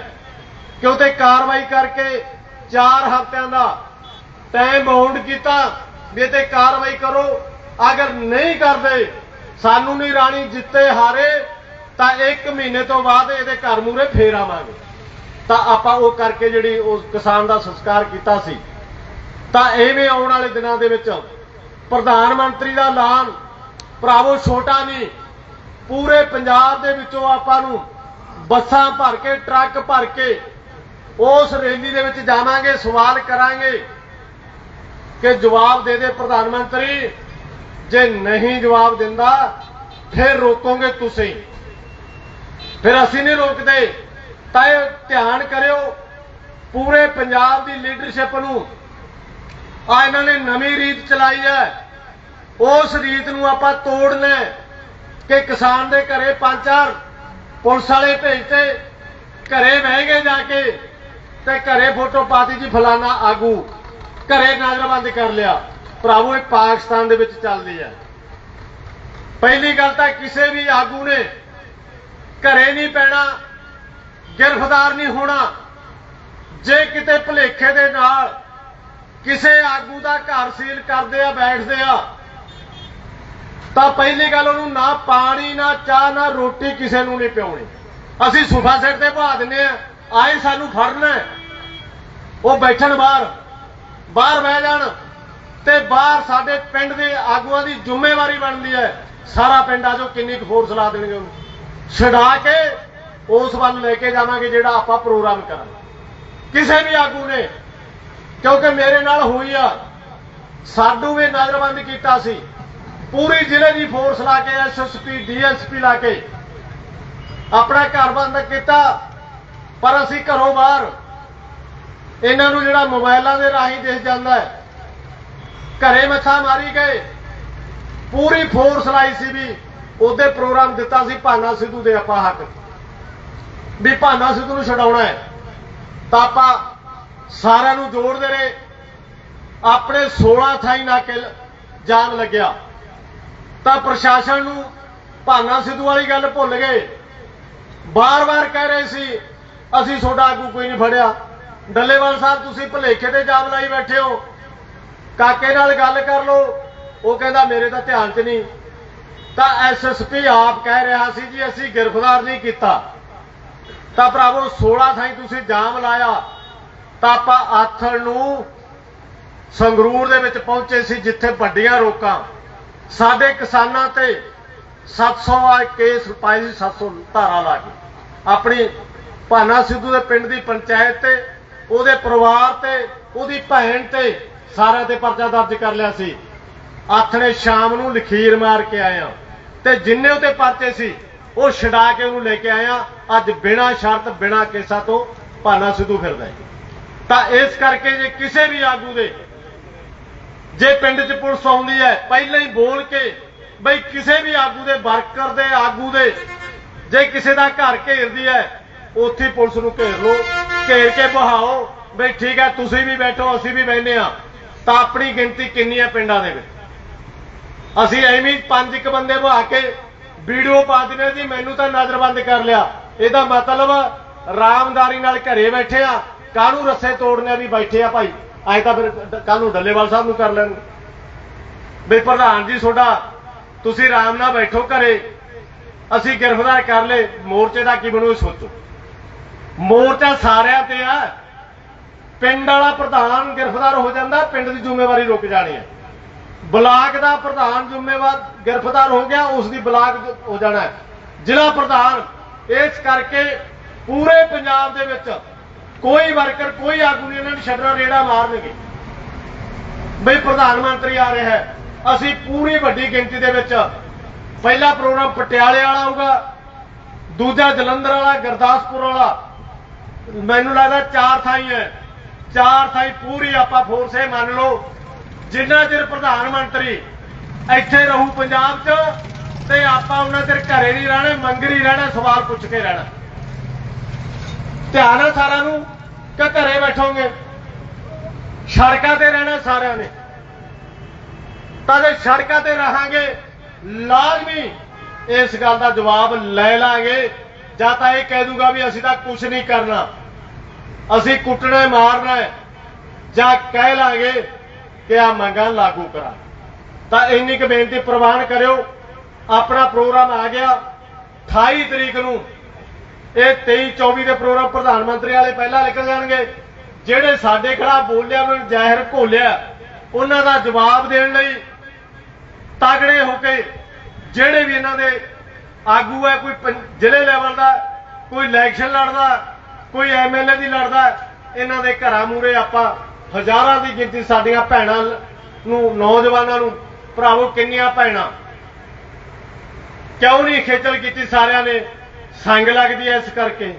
ਕਿ ਉਹ ਕਾਰਵਾਈ ਕਰਕੇ 4 ਹਫ਼ਤਿਆਂ ਦਾ ਟਾਈਮ ਬਾਉਂਡ ਕੀਤਾ ਵੀ ਇਹ ਤੇ ਕਾਰਵਾਈ ਕਰੋ। ਅਗਰ ਨਹੀਂ ਕਰਦੇ, ਸਾਨੂੰ ਨਹੀਂ ਰਾਣੀ ਜਿੱਤੇ ਹਾਰੇ, ਤਾਂ 1 ਮਹੀਨੇ ਤੋਂ ਬਾਅਦ ਇਹਦੇ ਘਰ ਮੂਰੇ ਫੇਰ ਆਵਾਂਗੇ। ਤਾਂ ਆਪਾਂ ਉਹ ਕਰਕੇ ਜਿਹੜੀ ਉਸ ਕਿਸਾਨ ਦਾ ਸੰਸਕਾਰ ਕੀਤਾ ਸੀ, ਤਾਂ ਐਵੇਂ ਆਉਣ ਵਾਲੇ ਦਿਨਾਂ ਦੇ ਵਿੱਚ ਪ੍ਰਧਾਨ ਮੰਤਰੀ ਦਾ ਐਲਾਨ ਭਰਾਵੋ ਛੋਟਾ ਨਹੀਂ, ਪੂਰੇ ਪੰਜਾਬ ਦੇ ਵਿੱਚੋਂ ਆਪਾਂ ਨੂੰ ਬੱਸਾਂ ਭਰ ਕੇ, ਟਰੱਕ ਭਰ ਕੇ ਉਸ ਰੈਲੀ ਦੇ ਵਿੱਚ ਜਾਵਾਂਗੇ, ਸਵਾਲ ਕਰਾਂਗੇ ਕਿ ਜਵਾਬ ਦੇ ਦੇ ਪ੍ਰਧਾਨ ਮੰਤਰੀ। ਜੇ ਨਹੀਂ ਜਵਾਬ ਦਿੰਦਾ, ਫਿਰ ਰੋਕੋਗੇ ਤੁਸੀਂ। ਫਿਰ ਅਸੀਂ ਨਹੀਂ ਰੋਕਦੇ। ਤਾਂ ਇਹ ਧਿਆਨ ਕਰਿਓ, ਪੂਰੇ ਪੰਜਾਬ ਦੀ ਲੀਡਰਸ਼ਿਪ ਨੂੰ। ਆ ਇਹਨਾਂ ਨੇ ਨਵੀਂ ਰੀਤ ਚਲਾਈ ਹੈ। ਉਸ ਰੀਤ ਨੂੰ ਆਪਾਂ ਤੋੜਨਾ ਕਿ ਕਿਸਾਨ ਦੇ ਘਰੇ ਪੰਜ ਚਾਰ ਪੁਲਿਸ ਵਾਲੇ ਭੇਜਤੇ, ਘਰੇ ਬਹਿ ਗਏ ਜਾ ਕੇ। ਤੇ ਘਰੇ ਫੋਟੋ ਪਾਤੀ ਜੀ ਫਲਾਣਾ ਆਗੂ। ਘਰੇ ਨਜ਼ਰਬੰਦ ਕਰ ਲਿਆ। ਭਰਾਵੋ, ਇਹ ਪਾਕਿਸਤਾਨ ਦੇ ਵਿੱਚ ਚੱਲਦੀ ਹੈ। ਪਹਿਲੀ ਗੱਲ ਤਾਂ ਕਿਸੇ ਵੀ ਆਗੂ ਨੇ ਘਰੇ ਨਹੀਂ ਪੈਣਾ, ਗ੍ਰਿਫਤਾਰ ਨਹੀਂ ਹੋਣਾ। ਜੇ ਕਿਤੇ ਭਲੇਖੇ ਦੇ ਨਾਲ ਕਿਸੇ ਆਗੂ ਦਾ ਘਰ ਸੀਲ ਕਰਦੇ ਆ, ਬੈਠਦੇ ਆ, ਤਾਂ ਪਹਿਲੀ ਗੱਲ ਉਹਨੂੰ ਨਾ ਪਾਣੀ, ਨਾ ਚਾਹ, ਨਾ ਰੋਟੀ ਕਿਸੇ ਨੂੰ ਨਹੀਂ ਪਿਉਣੀ ਅਸੀਂ ਸੁਫਾ ਸੈਟ ਤੇ ਭਾ ਦਿੰਨੇ ਆ। ਆਏ ਸਾਨੂੰ ਫੜਨਾ ਉਹ ਬੈਠਣ ਬਾਹਰ ਬਾਹਰ ਬਹਿ ਜਾਣ ਤੇ ਬਾਹਰ ਸਾਡੇ ਪਿੰਡ ਦੇ ਆਗੂਆਂ ਦੀ ਜ਼ਿੰਮੇਵਾਰੀ ਬਣਦੀ ਹੈ। ਸਾਰਾ ਪਿੰਡ ਆ ਜੋ ਕਿੰਨੀ ਕੁ ਫੋਰਸ ਲਾ ਦੇਣਗੇ ਉਹਨੂੰ। ਛਡਾ ਕੇ ਉਸ ਵੱਲ ਲੈ ਕੇ ਜਾਵਾਂਗੇ ਜਿਹੜਾ ਆਪਾਂ ਪ੍ਰੋਗਰਾਮ ਕਰਾਂ ਕਿਸੇ ਵੀ ਆਗੂ ਨੇ, ਕਿਉਂਕਿ ਮੇਰੇ ਨਾਲ ਹੋਈ ਆ, ਸਾਡੂ ਵੀ ਨਜ਼ਰਬੰਦ ਕੀਤਾ ਸੀ। ਪੂਰੀ ਜ਼ਿਲ੍ਹੇ ਦੀ ਫੋਰਸ ਲਾ ਕੇ ਐਸਐਸਪੀ ਡੀਐਸਪੀ ਲਾ ਕੇ, ਆਪਣਾ ਘਰ ਬੰਦ ਕੀਤਾ। ਪਰ ਅਸੀਂ ਘਰੋਂ ਬਾਹਰ ਇਹਨਾਂ ਨੂੰ ਜਿਹੜਾ ਮੋਬਾਈਲਾਂ ਦੇ ਰਾਹੀਂ ਦਿਖ ਜਾਂਦਾ ਹੈ, ਘਰੇ ਮੱਥਾ ਮਾਰੀ ਗਏ, ਪੂਰੀ ਫੋਰਸ ਲਾਈ ਸੀ ਵੀ ਉਹਦੇ ਪ੍ਰੋਗਰਾਮ ਦਿੱਤਾ ਸੀ ਭਾਨਾ ਸਿੱਧੂ ਦੇ ਆਪਾਂ ਹੱਕ ਵੀ ਭਾਨਾ ਸਿੱਧੂ ਨੂੰ ਛਡਾਉਣਾ ਹੈ। ਤਾਂ ਆਪਾਂ ਸਾਰਿਆਂ ਨੂੰ ਜੋੜਦੇ ਰਹੇ। ਆਪਣੇ 16 ਥਾਈ ਨਾ ਨਾਕੇ ਜਾਮ ਲੱਗਿਆ। ਤਾਂ ਪ੍ਰਸ਼ਾਸਨ ਨੂੰ ਭਾਨਾ ਸਿੱਧੂ ਵਾਲੀ ਗੱਲ ਭੁੱਲ ਗਏ। ਬਾਰ-ਬਾਰ ਕਹਿ ਰਹੇ ਸੀ ਅਸੀਂ ਤੁਹਾਡਾ ਆਗੂ ਕੋਈ ਨਹੀਂ ਫੜਿਆ। ਡੱਲੇਵਾਲ ਸਾਹਿਬ, ਤੁਸੀਂ ਭਲੇਖੇ ਤੇ ਜਾਮ ਲਾਈ ਬੈਠੇ ਹੋ। ਕਾਕੇ ਨਾਲ ਗੱਲ ਕਰ ਲਓ। ਉਹ ਕਹਿੰਦਾ, ਮੇਰੇ ਤਾਂ ਧਿਆਨ 'ਚ ਨਹੀਂ। ਤਾਂ ਐਸਐਸਪੀ ਆਪ ਕਹਿ ਰਿਹਾ ਸੀ ਜੀ, ਅਸੀਂ ਗ੍ਰਿਫਤਾਰ ਨਹੀਂ ਕੀਤਾ। ਤਾਂ ਭਰਾਵੋ 16 ਥਾਈ ਤੁਸੀਂ ਜਾਮ ਲਾਇਆ। ਤਾਂ ਆਪਾਂ ਆਥਣ ਨੂੰ ਸੰਗਰੂਰ ਦੇ ਵਿੱਚ ਪਹੁੰਚੇ ਸੀ, ਜਿੱਥੇ ਵੱਡੀਆਂ ਰੋਕਾਂ। ਸਾਡੇ ਕਿਸਾਨਾਂ ਤੇ 700 ਆ ਕੇਸ ਪਾਏ ਸੀ 700 ਧਾਰਾ ਲਾ ਕੇ। ਆਪਣੀ ਭਾਨਾ ਸਿੱਧੂ ਦੇ ਪਿੰਡ ਦੀ ਪੰਚਾਇਤ ਤੇ, ਉਹਦੇ ਪਰਿਵਾਰ ਤੇ, ਉਹਦੀ ਭੈਣ ਤੇ ਸਾਰਿਆਂ ਤੇ ਪਰਚਾ ਦਰਜ ਕਰ ਲਿਆ ਸੀ। ਆਥਣੇ ਸ਼ਾਮ ਨੂੰ ਲਖੀਰ ਮਾਰ ਕੇ ਆਇਆ। ਤੇ ਜਿੰਨੇ ਉਹਦੇ ਪਰਚੇ ਸੀ, ਉਹ ਛਡਾ ਕੇ ਉਹਨੂੰ ਲੈ ਕੇ ਆਇਆ। ਅੱਜ ਬਿਨਾਂ ਸ਼ਰਤ, ਬਿਨਾਂ ਕੇਸਾਂ ਤੋਂ ਭਾਨਾ ਸਿੱਧੂ ਫਿਰਦਾ ਹੈ। ਤਾਂ ਇਸ ਕਰਕੇ ਜੇ ਕਿਸੇ ਵੀ ਆਗੂ ਦੇ, ਜੇ ਪਿੰਡ 'ਚ ਪੁਲਿਸ ਆਉਂਦੀ ਹੈ, ਪਹਿਲਾਂ ਹੀ ਬੋਲ ਕੇ ਬਈ ਕਿਸੇ ਵੀ ਆਗੂ ਦੇ, ਵਰਕਰ ਦੇ, ਆਗੂ ਦੇ, ਜੇ ਕਿਸੇ ਦਾ ਘਰ ਘੇਰਦੀ ਹੈ ਉੱਥੇ ਪੁਲਿਸ ਨੂੰ ਘੇਰ ਲਓ, ਘੇਰ ਕੇ ਬਹਾਓ, ਬਈ ਠੀਕ ਹੈ, ਤੁਸੀਂ ਵੀ ਬੈਠੋ, ਅਸੀਂ ਵੀ ਬੈਠਨੇ ਆ ਤਾਂ ਆਪਣੀ ਗਿਣਤੀ ਕਿੰਨੀ ਹੈ ਪਿੰਡਾਂ ਦੇ ਵਿੱਚ? ਅਸੀਂ ਐਵੇਂ ਪੰਜ ਇੱਕ ਬੰਦੇ ਬਹਾ ਕੇ ਵੀਡੀਓ ਪਾ ਦਿੰਦੇ ਜੀ, ਮੈਨੂੰ ਤਾਂ ਨਜ਼ਰਬੰਦ ਕਰ ਲਿਆ। ਇਹਦਾ ਮਤਲਬ ਰਾਮਦਾਰੀ ਨਾਲ ਘਰੇ ਬੈਠੇ ਆ ਕਾਹਨੂੰ ਰੱਸੇ ਤੋੜਨੇ ਵੀ ਬੈਠੇ ਆ ਭਾਈ? ਅੱਜ ਤਾਂ ਫਿਰ ਕੱਲ ਨੂੰ ਡੱਲੇਵਾਲ ਸਾਹਿਬ ਨੂੰ ਕਰ ਲੈਣਗੇ ਬਈ ਪ੍ਰਧਾਨ ਜੀ, ਤੁਹਾਡਾ, ਤੁਸੀਂ ਆਰਾਮ ਨਾਲ ਬੈਠੋ ਘਰੇ। ਅਸੀਂ ਗ੍ਰਿਫਤਾਰ ਕਰ ਲਏ, ਮੋਰਚੇ ਦਾ ਕੀ ਬਣੂ ਇਹ ਸੋਚੋ। ਮੋਰਚਾ ਸਾਰਿਆਂ ਤੇ ਆ। ਪਿੰਡ ਵਾਲਾ ਪ੍ਰਧਾਨ ਗ੍ਰਿਫਤਾਰ ਹੋ ਜਾਂਦਾ, ਪਿੰਡ ਦੀ ਜ਼ਿੰਮੇਵਾਰੀ ਰੁਕ ਜਾਣੀ ਹੈ। ਬਲਾਕ ਦਾ ਪ੍ਰਧਾਨ ਜ਼ਿੰਮੇਵਾਰ ਗ੍ਰਿਫਤਾਰ ਹੋ ਗਿਆ, ਉਸ ਦੀ ਬਲਾਕ ਹੋ ਜਾਣਾ ਜ਼ਿਲ੍ਹਾ ਪ੍ਰਧਾਨ, ਇਸ ਕਰਕੇ ਪੂਰੇ ਪੰਜਾਬ ਦੇ ਵਿੱਚ ਕੋਈ ਵਰਕਰ, ਕੋਈ ਆਗੂ ਨਹੀਂ, ਇਹਨਾਂ ਨੂੰ ਛੱਡਣਾ, ਰੇੜਾ ਮਾਰਨਗੇ। ਬਈ ਪ੍ਰਧਾਨ ਮੰਤਰੀ ਆ ਰਿਹਾ ਹੈ, ਅਸੀਂ ਪੂਰੀ ਵੱਡੀ ਗਿਣਤੀ ਦੇ ਵਿੱਚ ਪਹਿਲਾ ਪ੍ਰੋਗਰਾਮ ਪਟਿਆਲੇ ਵਾਲਾ ਹੋਊਗਾ ਦੂਜਾ ਜਲੰਧਰ ਵਾਲਾ, ਗੁਰਦਾਸਪੁਰ ਵਾਲਾ ਮੈਨੂੰ ਲੱਗਦਾ ਚਾਰ ਥਾਈ ਹੈ। ਚਾਰ ਥਾਈ ਪੂਰੀ ਆਪਾਂ ਫੋਰਸ ਇਹ ਮੰਨ ਲਓ। ਜਿੰਨਾ ਚਿਰ ਪ੍ਰਧਾਨ ਮੰਤਰੀ ਇੱਥੇ ਰਹੂ ਪੰਜਾਬ 'ਚ, ਤੇ ਆਪਾਂ ਉਹਨਾਂ ਚਿਰ ਘਰੇ ਨਹੀਂ ਰਹਿਣਾ, ਮੰਗਰ ਹੀ ਰਹਿਣਾ, ਸਵਾਲ ਪੁੱਛ ਕੇ ਰਹਿਣਾ। ਧਿਆਨ ਹੈ ਸਾਰਿਆਂ ਨੂੰ ਕਿ ਘਰੇ ਬੈਠੋਗੇ। ਸੜਕਾਂ ਤੇ ਰਹਿਣਾ ਸਾਰਿਆਂ ਨੇ। ਤਾਂ ਜੇ ਸੜਕਾਂ ਤੇ ਰਹਾਂਗੇ, ਲਾਜ਼ਮੀ ਇਸ ਗੱਲ ਦਾ ਜਵਾਬ ਲੈ ਲਾਂਗੇ। ਜਾਂ ਤਾਂ ਇਹ ਕਹਿ ਦੂਗਾ ਵੀ ਅਸੀਂ ਤਾਂ ਕੁਝ ਨਹੀਂ ਕਰਨਾ। ਅਸੀਂ ਕੁੱਟਣਾ, ਮਾਰਨਾ ਜਾਂ ਕਹਿ ਲਾਂਗੇ ਕਿ ਆ ਮੰਗਾਂ ਲਾਗੂ ਕਰਾ। ਤਾਂ ਇੰਨੀ ਕੁ ਬੇਨਤੀ ਪ੍ਰਵਾਨ ਕਰਿਓ। ਆਪਣਾ ਪ੍ਰੋਗਰਾਮ ਆ ਗਿਆ 28 ਤਰੀਕ ਨੂੰ। ਇਹ 23 24 ਦੇ ਪ੍ਰੋਗਰਾਮ ਪ੍ਰਧਾਨ ਮੰਤਰੀ ਵਾਲੇ ਪਹਿਲਾਂ ਨਿਕਲ ਜਾਣਗੇ। ਜਿਹੜੇ ਸਾਡੇ ਖਿਲਾਫ ਬੋਲਿਆ, ਉਹਨਾਂ ਨੂੰ ਜ਼ਾਹਿਰ ਘੋਲਿਆ, ਉਹਨਾਂ ਦਾ ਜਵਾਬ ਦੇਣ ਲਈ ਤਗੜੇ ਹੋ ਕੇ ਜਿਹੜੇ ਵੀ ਇਹਨਾਂ ਦੇ ਆਗੂ ਹੈ, ਕੋਈ ਜ਼ਿਲ੍ਹੇ ਲੈਵਲ ਦਾ, ਕੋਈ ਇਲੈਕਸ਼ਨ ਲੜਦਾ, ਕੋਈ ਐਮਐਲਏ ਦੀ ਲੜਦਾ, ਇਹਨਾਂ ਦੇ ਘਰਾਂ ਮੂਰੇ ਆਪਾਂ ਹਜ਼ਾਰਾਂ ਦੀ ਗਿਣਤੀ ਸਾਡੀਆਂ ਭੈਣਾਂ ਨੂੰ, ਨੌਜਵਾਨਾਂ ਨੂੰ, ਭਰਾਵੋ, ਕਿੰਨੀਆਂ ਭੈਣਾਂ। ਕਿਉਂ ਨਹੀਂ ਖੇਚਲ ਕੀਤੀ ਸਾਰਿਆਂ ਨੇ? ਸੰਗ ਲੱਗਦੀ ਐ ਇਸ ਕਰਕੇ।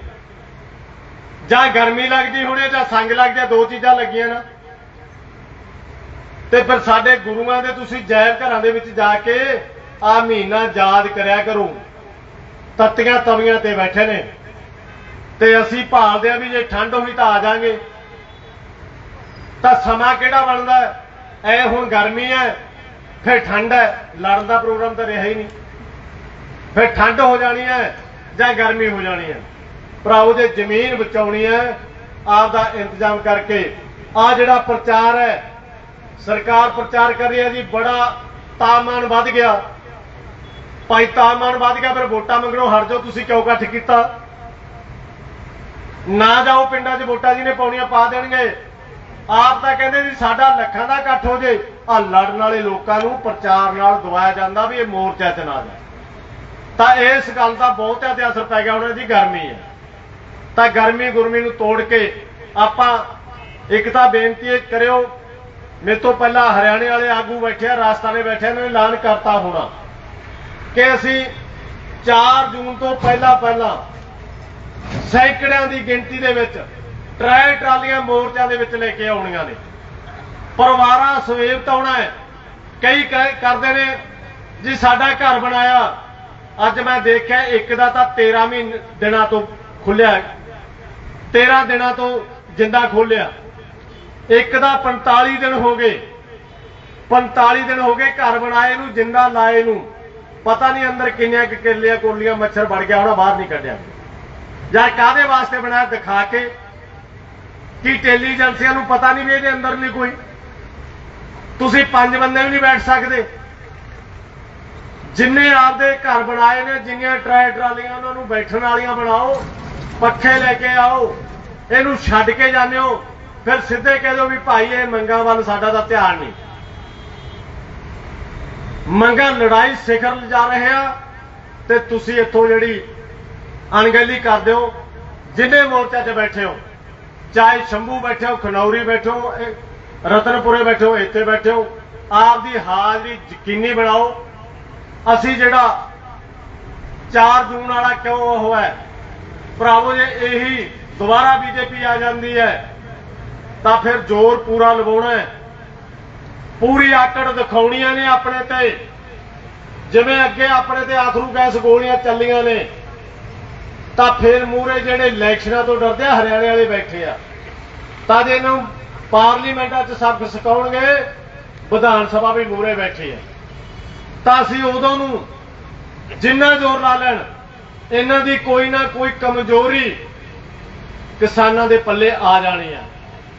ਜਾਂ ਗਰਮੀ ਲੱਗਦੀ ਹੋਣੀ ਜਾਂ ਸੰਗ ਲੱਗਦੀ ਆ ਦੋ ਚੀਜ਼ਾਂ ਲੱਗੀਆਂ ਨਾ। ਤੇ ਫਿਰ ਸਾਡੇ ਗੁਰੂਆਂ ਦੇ ਤੁਸੀਂ ਜੈਰ ਘਰਾਂ ਦੇ ਵਿੱਚ ਜਾ ਕੇ ਆ ਮਹੀਨਾ ਯਾਦ ਕਰਿਆ ਕਰੋ। ਤੱਤੀਆਂ ਤਵੀਆਂ ਤੇ ਬੈਠੇ ਨੇ। ਤੇ ਅਸੀਂ ਭਾਲਦੇ ਆ ਵੀ ਜੇ ਠੰਡ ਹੋਈ ਤਾਂ ਆ ਜਾਾਂਗੇ। ਤਾਂ ਸਮਾਂ ਕਿਹੜਾ ਬਣਦਾ ਹੈ? ਐ ਹੁਣ ਗਰਮੀ ਹੈ, ਫਿਰ ਠੰਡ ਹੈ। ਲੜਨ ਦਾ ਪ੍ਰੋਗਰਾਮ ਤਾਂ ਰਿਹਾ ਹੀ ਨਹੀਂ। ਫਿਰ ਠੰਡ ਹੋ ਜਾਣੀ ਹੈ ਜਾਂ ਗਰਮੀ ਹੋ ਜਾਣੀ ਹੈ? ਭਰਾਓ, ਜੇ ਜ਼ਮੀਨ ਬਚਾਉਣੀ ਹੈ ਆਪ ਦਾ ਇੰਤਜ਼ਾਮ ਕਰਕੇ। ਆ ਜਿਹੜਾ ਪ੍ਰਚਾਰ ਹੈ, ਸਰਕਾਰ ਪ੍ਰਚਾਰ ਕਰ ਰਹੀ ਹੈ ਜੀ, ਬੜਾ ਤਾਪਮਾਨ ਵੱਧ ਗਿਆ। ਭਾਈ ਤਾਪਮਾਨ ਵੱਧ ਗਿਆ, ਫਿਰ ਵੋਟਾਂ ਮੰਗਣੋਂ ਹਟ ਜਾਓ, ਤੁਸੀਂ ਕਿਉਂ ਇਕੱਠ ਕੀਤਾ? ਨਾ ਜਾਓ ਪਿੰਡਾਂ 'ਚ ਵੋਟਾਂ ਜੀ ਨੇ ਪਾਉਣੀਆਂ ਪਾ ਦੇਣਗੇ ਆਪ ਤਾਂ ਕਹਿੰਦੇ ਜੀ ਸਾਡਾ ਲੱਖਾਂ ਦਾ ਇਕੱਠ ਹੋ ਜੇ। ਆ ਲੜਨ ਵਾਲੇ ਲੋਕਾਂ ਨੂੰ ਪ੍ਰਚਾਰ ਨਾਲ ਦਵਾਇਆ ਜਾਂਦਾ ਵੀ ਇਹ ਮੋਰਚਾ 'ਚ ਨਾ ਜਾ ਤਾਂ ਇਸ ਗੱਲ ਦਾ ਬਹੁਤ ਤੇ ਅਸਰ ਪੈ ਗਿਆ ਉਹਨਾਂ ਦੀ ਗਰਮੀ ਹੈ। ਤਾਂ ਗਰਮੀ ਗੁਰਮੀ ਨੂੰ ਤੋੜ ਕੇ ਆਪਾਂ ਇੱਕ ਤਾਂ ਬੇਨਤੀ ਕਰਿਓ, ਮੇਰੇ ਤੋਂ ਪਹਿਲਾਂ ਹਰਿਆਣੇ ਵਾਲੇ ਆਗੂ ਬੈਠੇ ਆ, ਰਾਜਸਥਾਨੇ ਬੈਠੇ ਨੇ ਐਲਾਨ ਕਰਤਾ ਹੋਣਾ। ਕਿ ਅਸੀਂ 4 ਜੂਨ ਤੋਂ ਪਹਿਲਾਂ ਪਹਿਲਾਂ ਸੈਂਕੜਿਆਂ ਦੀ ਗਿਣਤੀ ਦੇ ਵਿੱਚ ਟਰੈ ਟਰਾਲੀਆਂ ਮੋਰਚਾ ਦੇ ਵਿੱਚ ਲੈ ਕੇ ਆਉਣੀਆਂ ਨੇ। ਪਰਿਵਾਰਾਂ ਸਵੇਰ ਆਉਣਾ ਹੈ। ਕਈ ਕਰਦੇ ਨੇ, ਜੀ ਸਾਡਾ ਘਰ ਬਣਾਇਆ। ਅੱਜ ਮੈਂ ਦੇਖਿਆ ਇੱਕ ਦਾ ਤਾਂ 13 ਮਹੀਨੇ ਦਿਨਾਂ ਤੋਂ ਖੁੱਲਿਆ 13 ਦਿਨਾਂ ਤੋਂ ਜਿੰਦਾ ਖੋਲਿਆ ਇੱਕ ਦਾ 45 ਦਿਨ ਹੋ ਗਏ। 45 ਦਿਨ ਹੋ ਗਏ ਘਰ ਬਣਾਏ ਨੂੰ, ਜਿੰਦਾ ਲਾਏ ਨੂੰ। ਪਤਾ ਨਹੀਂ ਅੰਦਰ ਕਿੰਨੀਆਂ ਕੁ ਕਿੱਲੀਆਂ ਕੋਲੀਆਂ ਮੱਛਰ ਵੜ ਗਿਆ, ਹੋਣਾ ਬਾਹਰ ਨਹੀਂ ਕੱਢਿਆ ਜਾਂ ਕਾਦੇ ਵਾਸਤੇ ਬਣਾਇਆ ਦਿਖਾ ਕੇ ਕਿ ਏਜੰਸੀਆਂ ਨੂੰ ਪਤਾ ਨਹੀਂ ਵੀ ਇਹਦੇ ਅੰਦਰ ਨਹੀਂ ਕੋਈ। ਤੁਸੀਂ ਪੰਜ ਬੰਦੇ ਵੀ ਨਹੀਂ ਬੈਠ ਸਕਦੇ। ਜਿੰਨੇ ਆਪਦੇ ਘਰ ਬਣਾਏ ਨੇ, ਜਿੰਨੀਆਂ ਟਰੈ ਟਰਾਲੀਆਂ ਉਹਨਾਂ ਨੂੰ ਬੈਠਣ ਵਾਲੀਆਂ ਬਣਾਓ, ਪੱਖੇ ਲੈ ਕੇ ਆਓ, ਇਹਨੂੰ ਛੱਡ ਕੇ ਜਾਂਦੇ ਹੋ, ਫਿਰ ਸਿੱਧੇ ਕਹਿ ਦਿਓ ਵੀ ਭਾਈ, ਇਹ ਮੰਗਾਂ ਵੱਲ ਸਾਡਾ ਤਾਂ ਧਿਆਨ ਨਹੀਂ। ਮੰਗਾਂ ਲੜਾਈ ਸਿਖਰ ਲਿਜਾ ਰਹੇ ਆ ਤੇ ਤੁਸੀਂ ਇੱਥੋਂ ਜਿਹੜੀ ਅਣਗਹਿਲੀ ਕਰਦੇ ਹੋ, ਜਿੰਨੇ ਮੋਰਚਾ 'ਚ ਬੈਠੇ ਹੋ, ਚਾਹੇ ਸ਼ੰਭੂ ਬੈਠੇ ਹੋ, ਖਨੌਰੀ ਬੈਠੇ ਹੋ ਰਤਨਪੁਰੇ ਬੈਠੇ ਹੋ, ਇੱਥੇ ਬੈਠੇ ਹੋ ਆਪ ਦੀ ਹਾਜ਼ਰੀ ਯਕੀਨੀ ਬਣਾਓ। ਅਸੀਂ ਜਿਹੜਾ 4 ਜੂਨ ਵਾਲਾ ਕਿਉਂ ਉਹ ਹੈ? ਭਰਾਵੋ, ਜੇ ਇਹੀ ਦੁਬਾਰਾ ਬੀਜੇਪੀ ਆ ਜਾਂਦੀ ਹੈ, ਤਾਂ ਫਿਰ ਜ਼ੋਰ ਪੂਰਾ ਲਵਾਉਣਾ ਹੈ। ਪੂਰੀ ਆਕੜ ਦਿਖਾਉਣੀਆਂ ਨੇ ਆਪਣੇ ਤੇ। ਜਿਵੇਂ ਅੱਗੇ ਆਪਣੇ ਤੇ ਆਖਰੂ ਗੈਸ ਗੋਲੀਆਂ ਚੱਲੀਆਂ ਨੇ, ਤਾਂ ਫਿਰ ਮੂਰੇ ਜਿਹੜੇ ਇਲੈਕਸ਼ਨਾਂ ਤੋਂ ਡਰਦੇ ਆ, ਹਰਿਆਣੇ ਵਾਲੇ ਬੈਠੇ ਆ। ਤਾਂ ਜੇ ਇਹਨਾਂ ਨੂੰ ਪਾਰਲੀਮੈਂਟਾਂ 'ਚ ਸਬਕ ਸਿਖਾਉਣਗੇ, ਵਿਧਾਨ ਸਭਾ ਵੀ ਮੂਰੇ ਬੈਠੇ ਆ। ਤਾਂ ਅਸੀਂ ਉਦੋਂ ਨੂੰ ਜਿੰਨਾ ਜ਼ੋਰ ਲਾ ਲੈਣ, ਇਹਨਾਂ ਦੀ ਕੋਈ ਨਾ ਕੋਈ ਕਮਜ਼ੋਰੀ ਕਿਸਾਨਾਂ ਦੇ ਪੱਲੇ ਆ ਜਾਣੀ ਆ।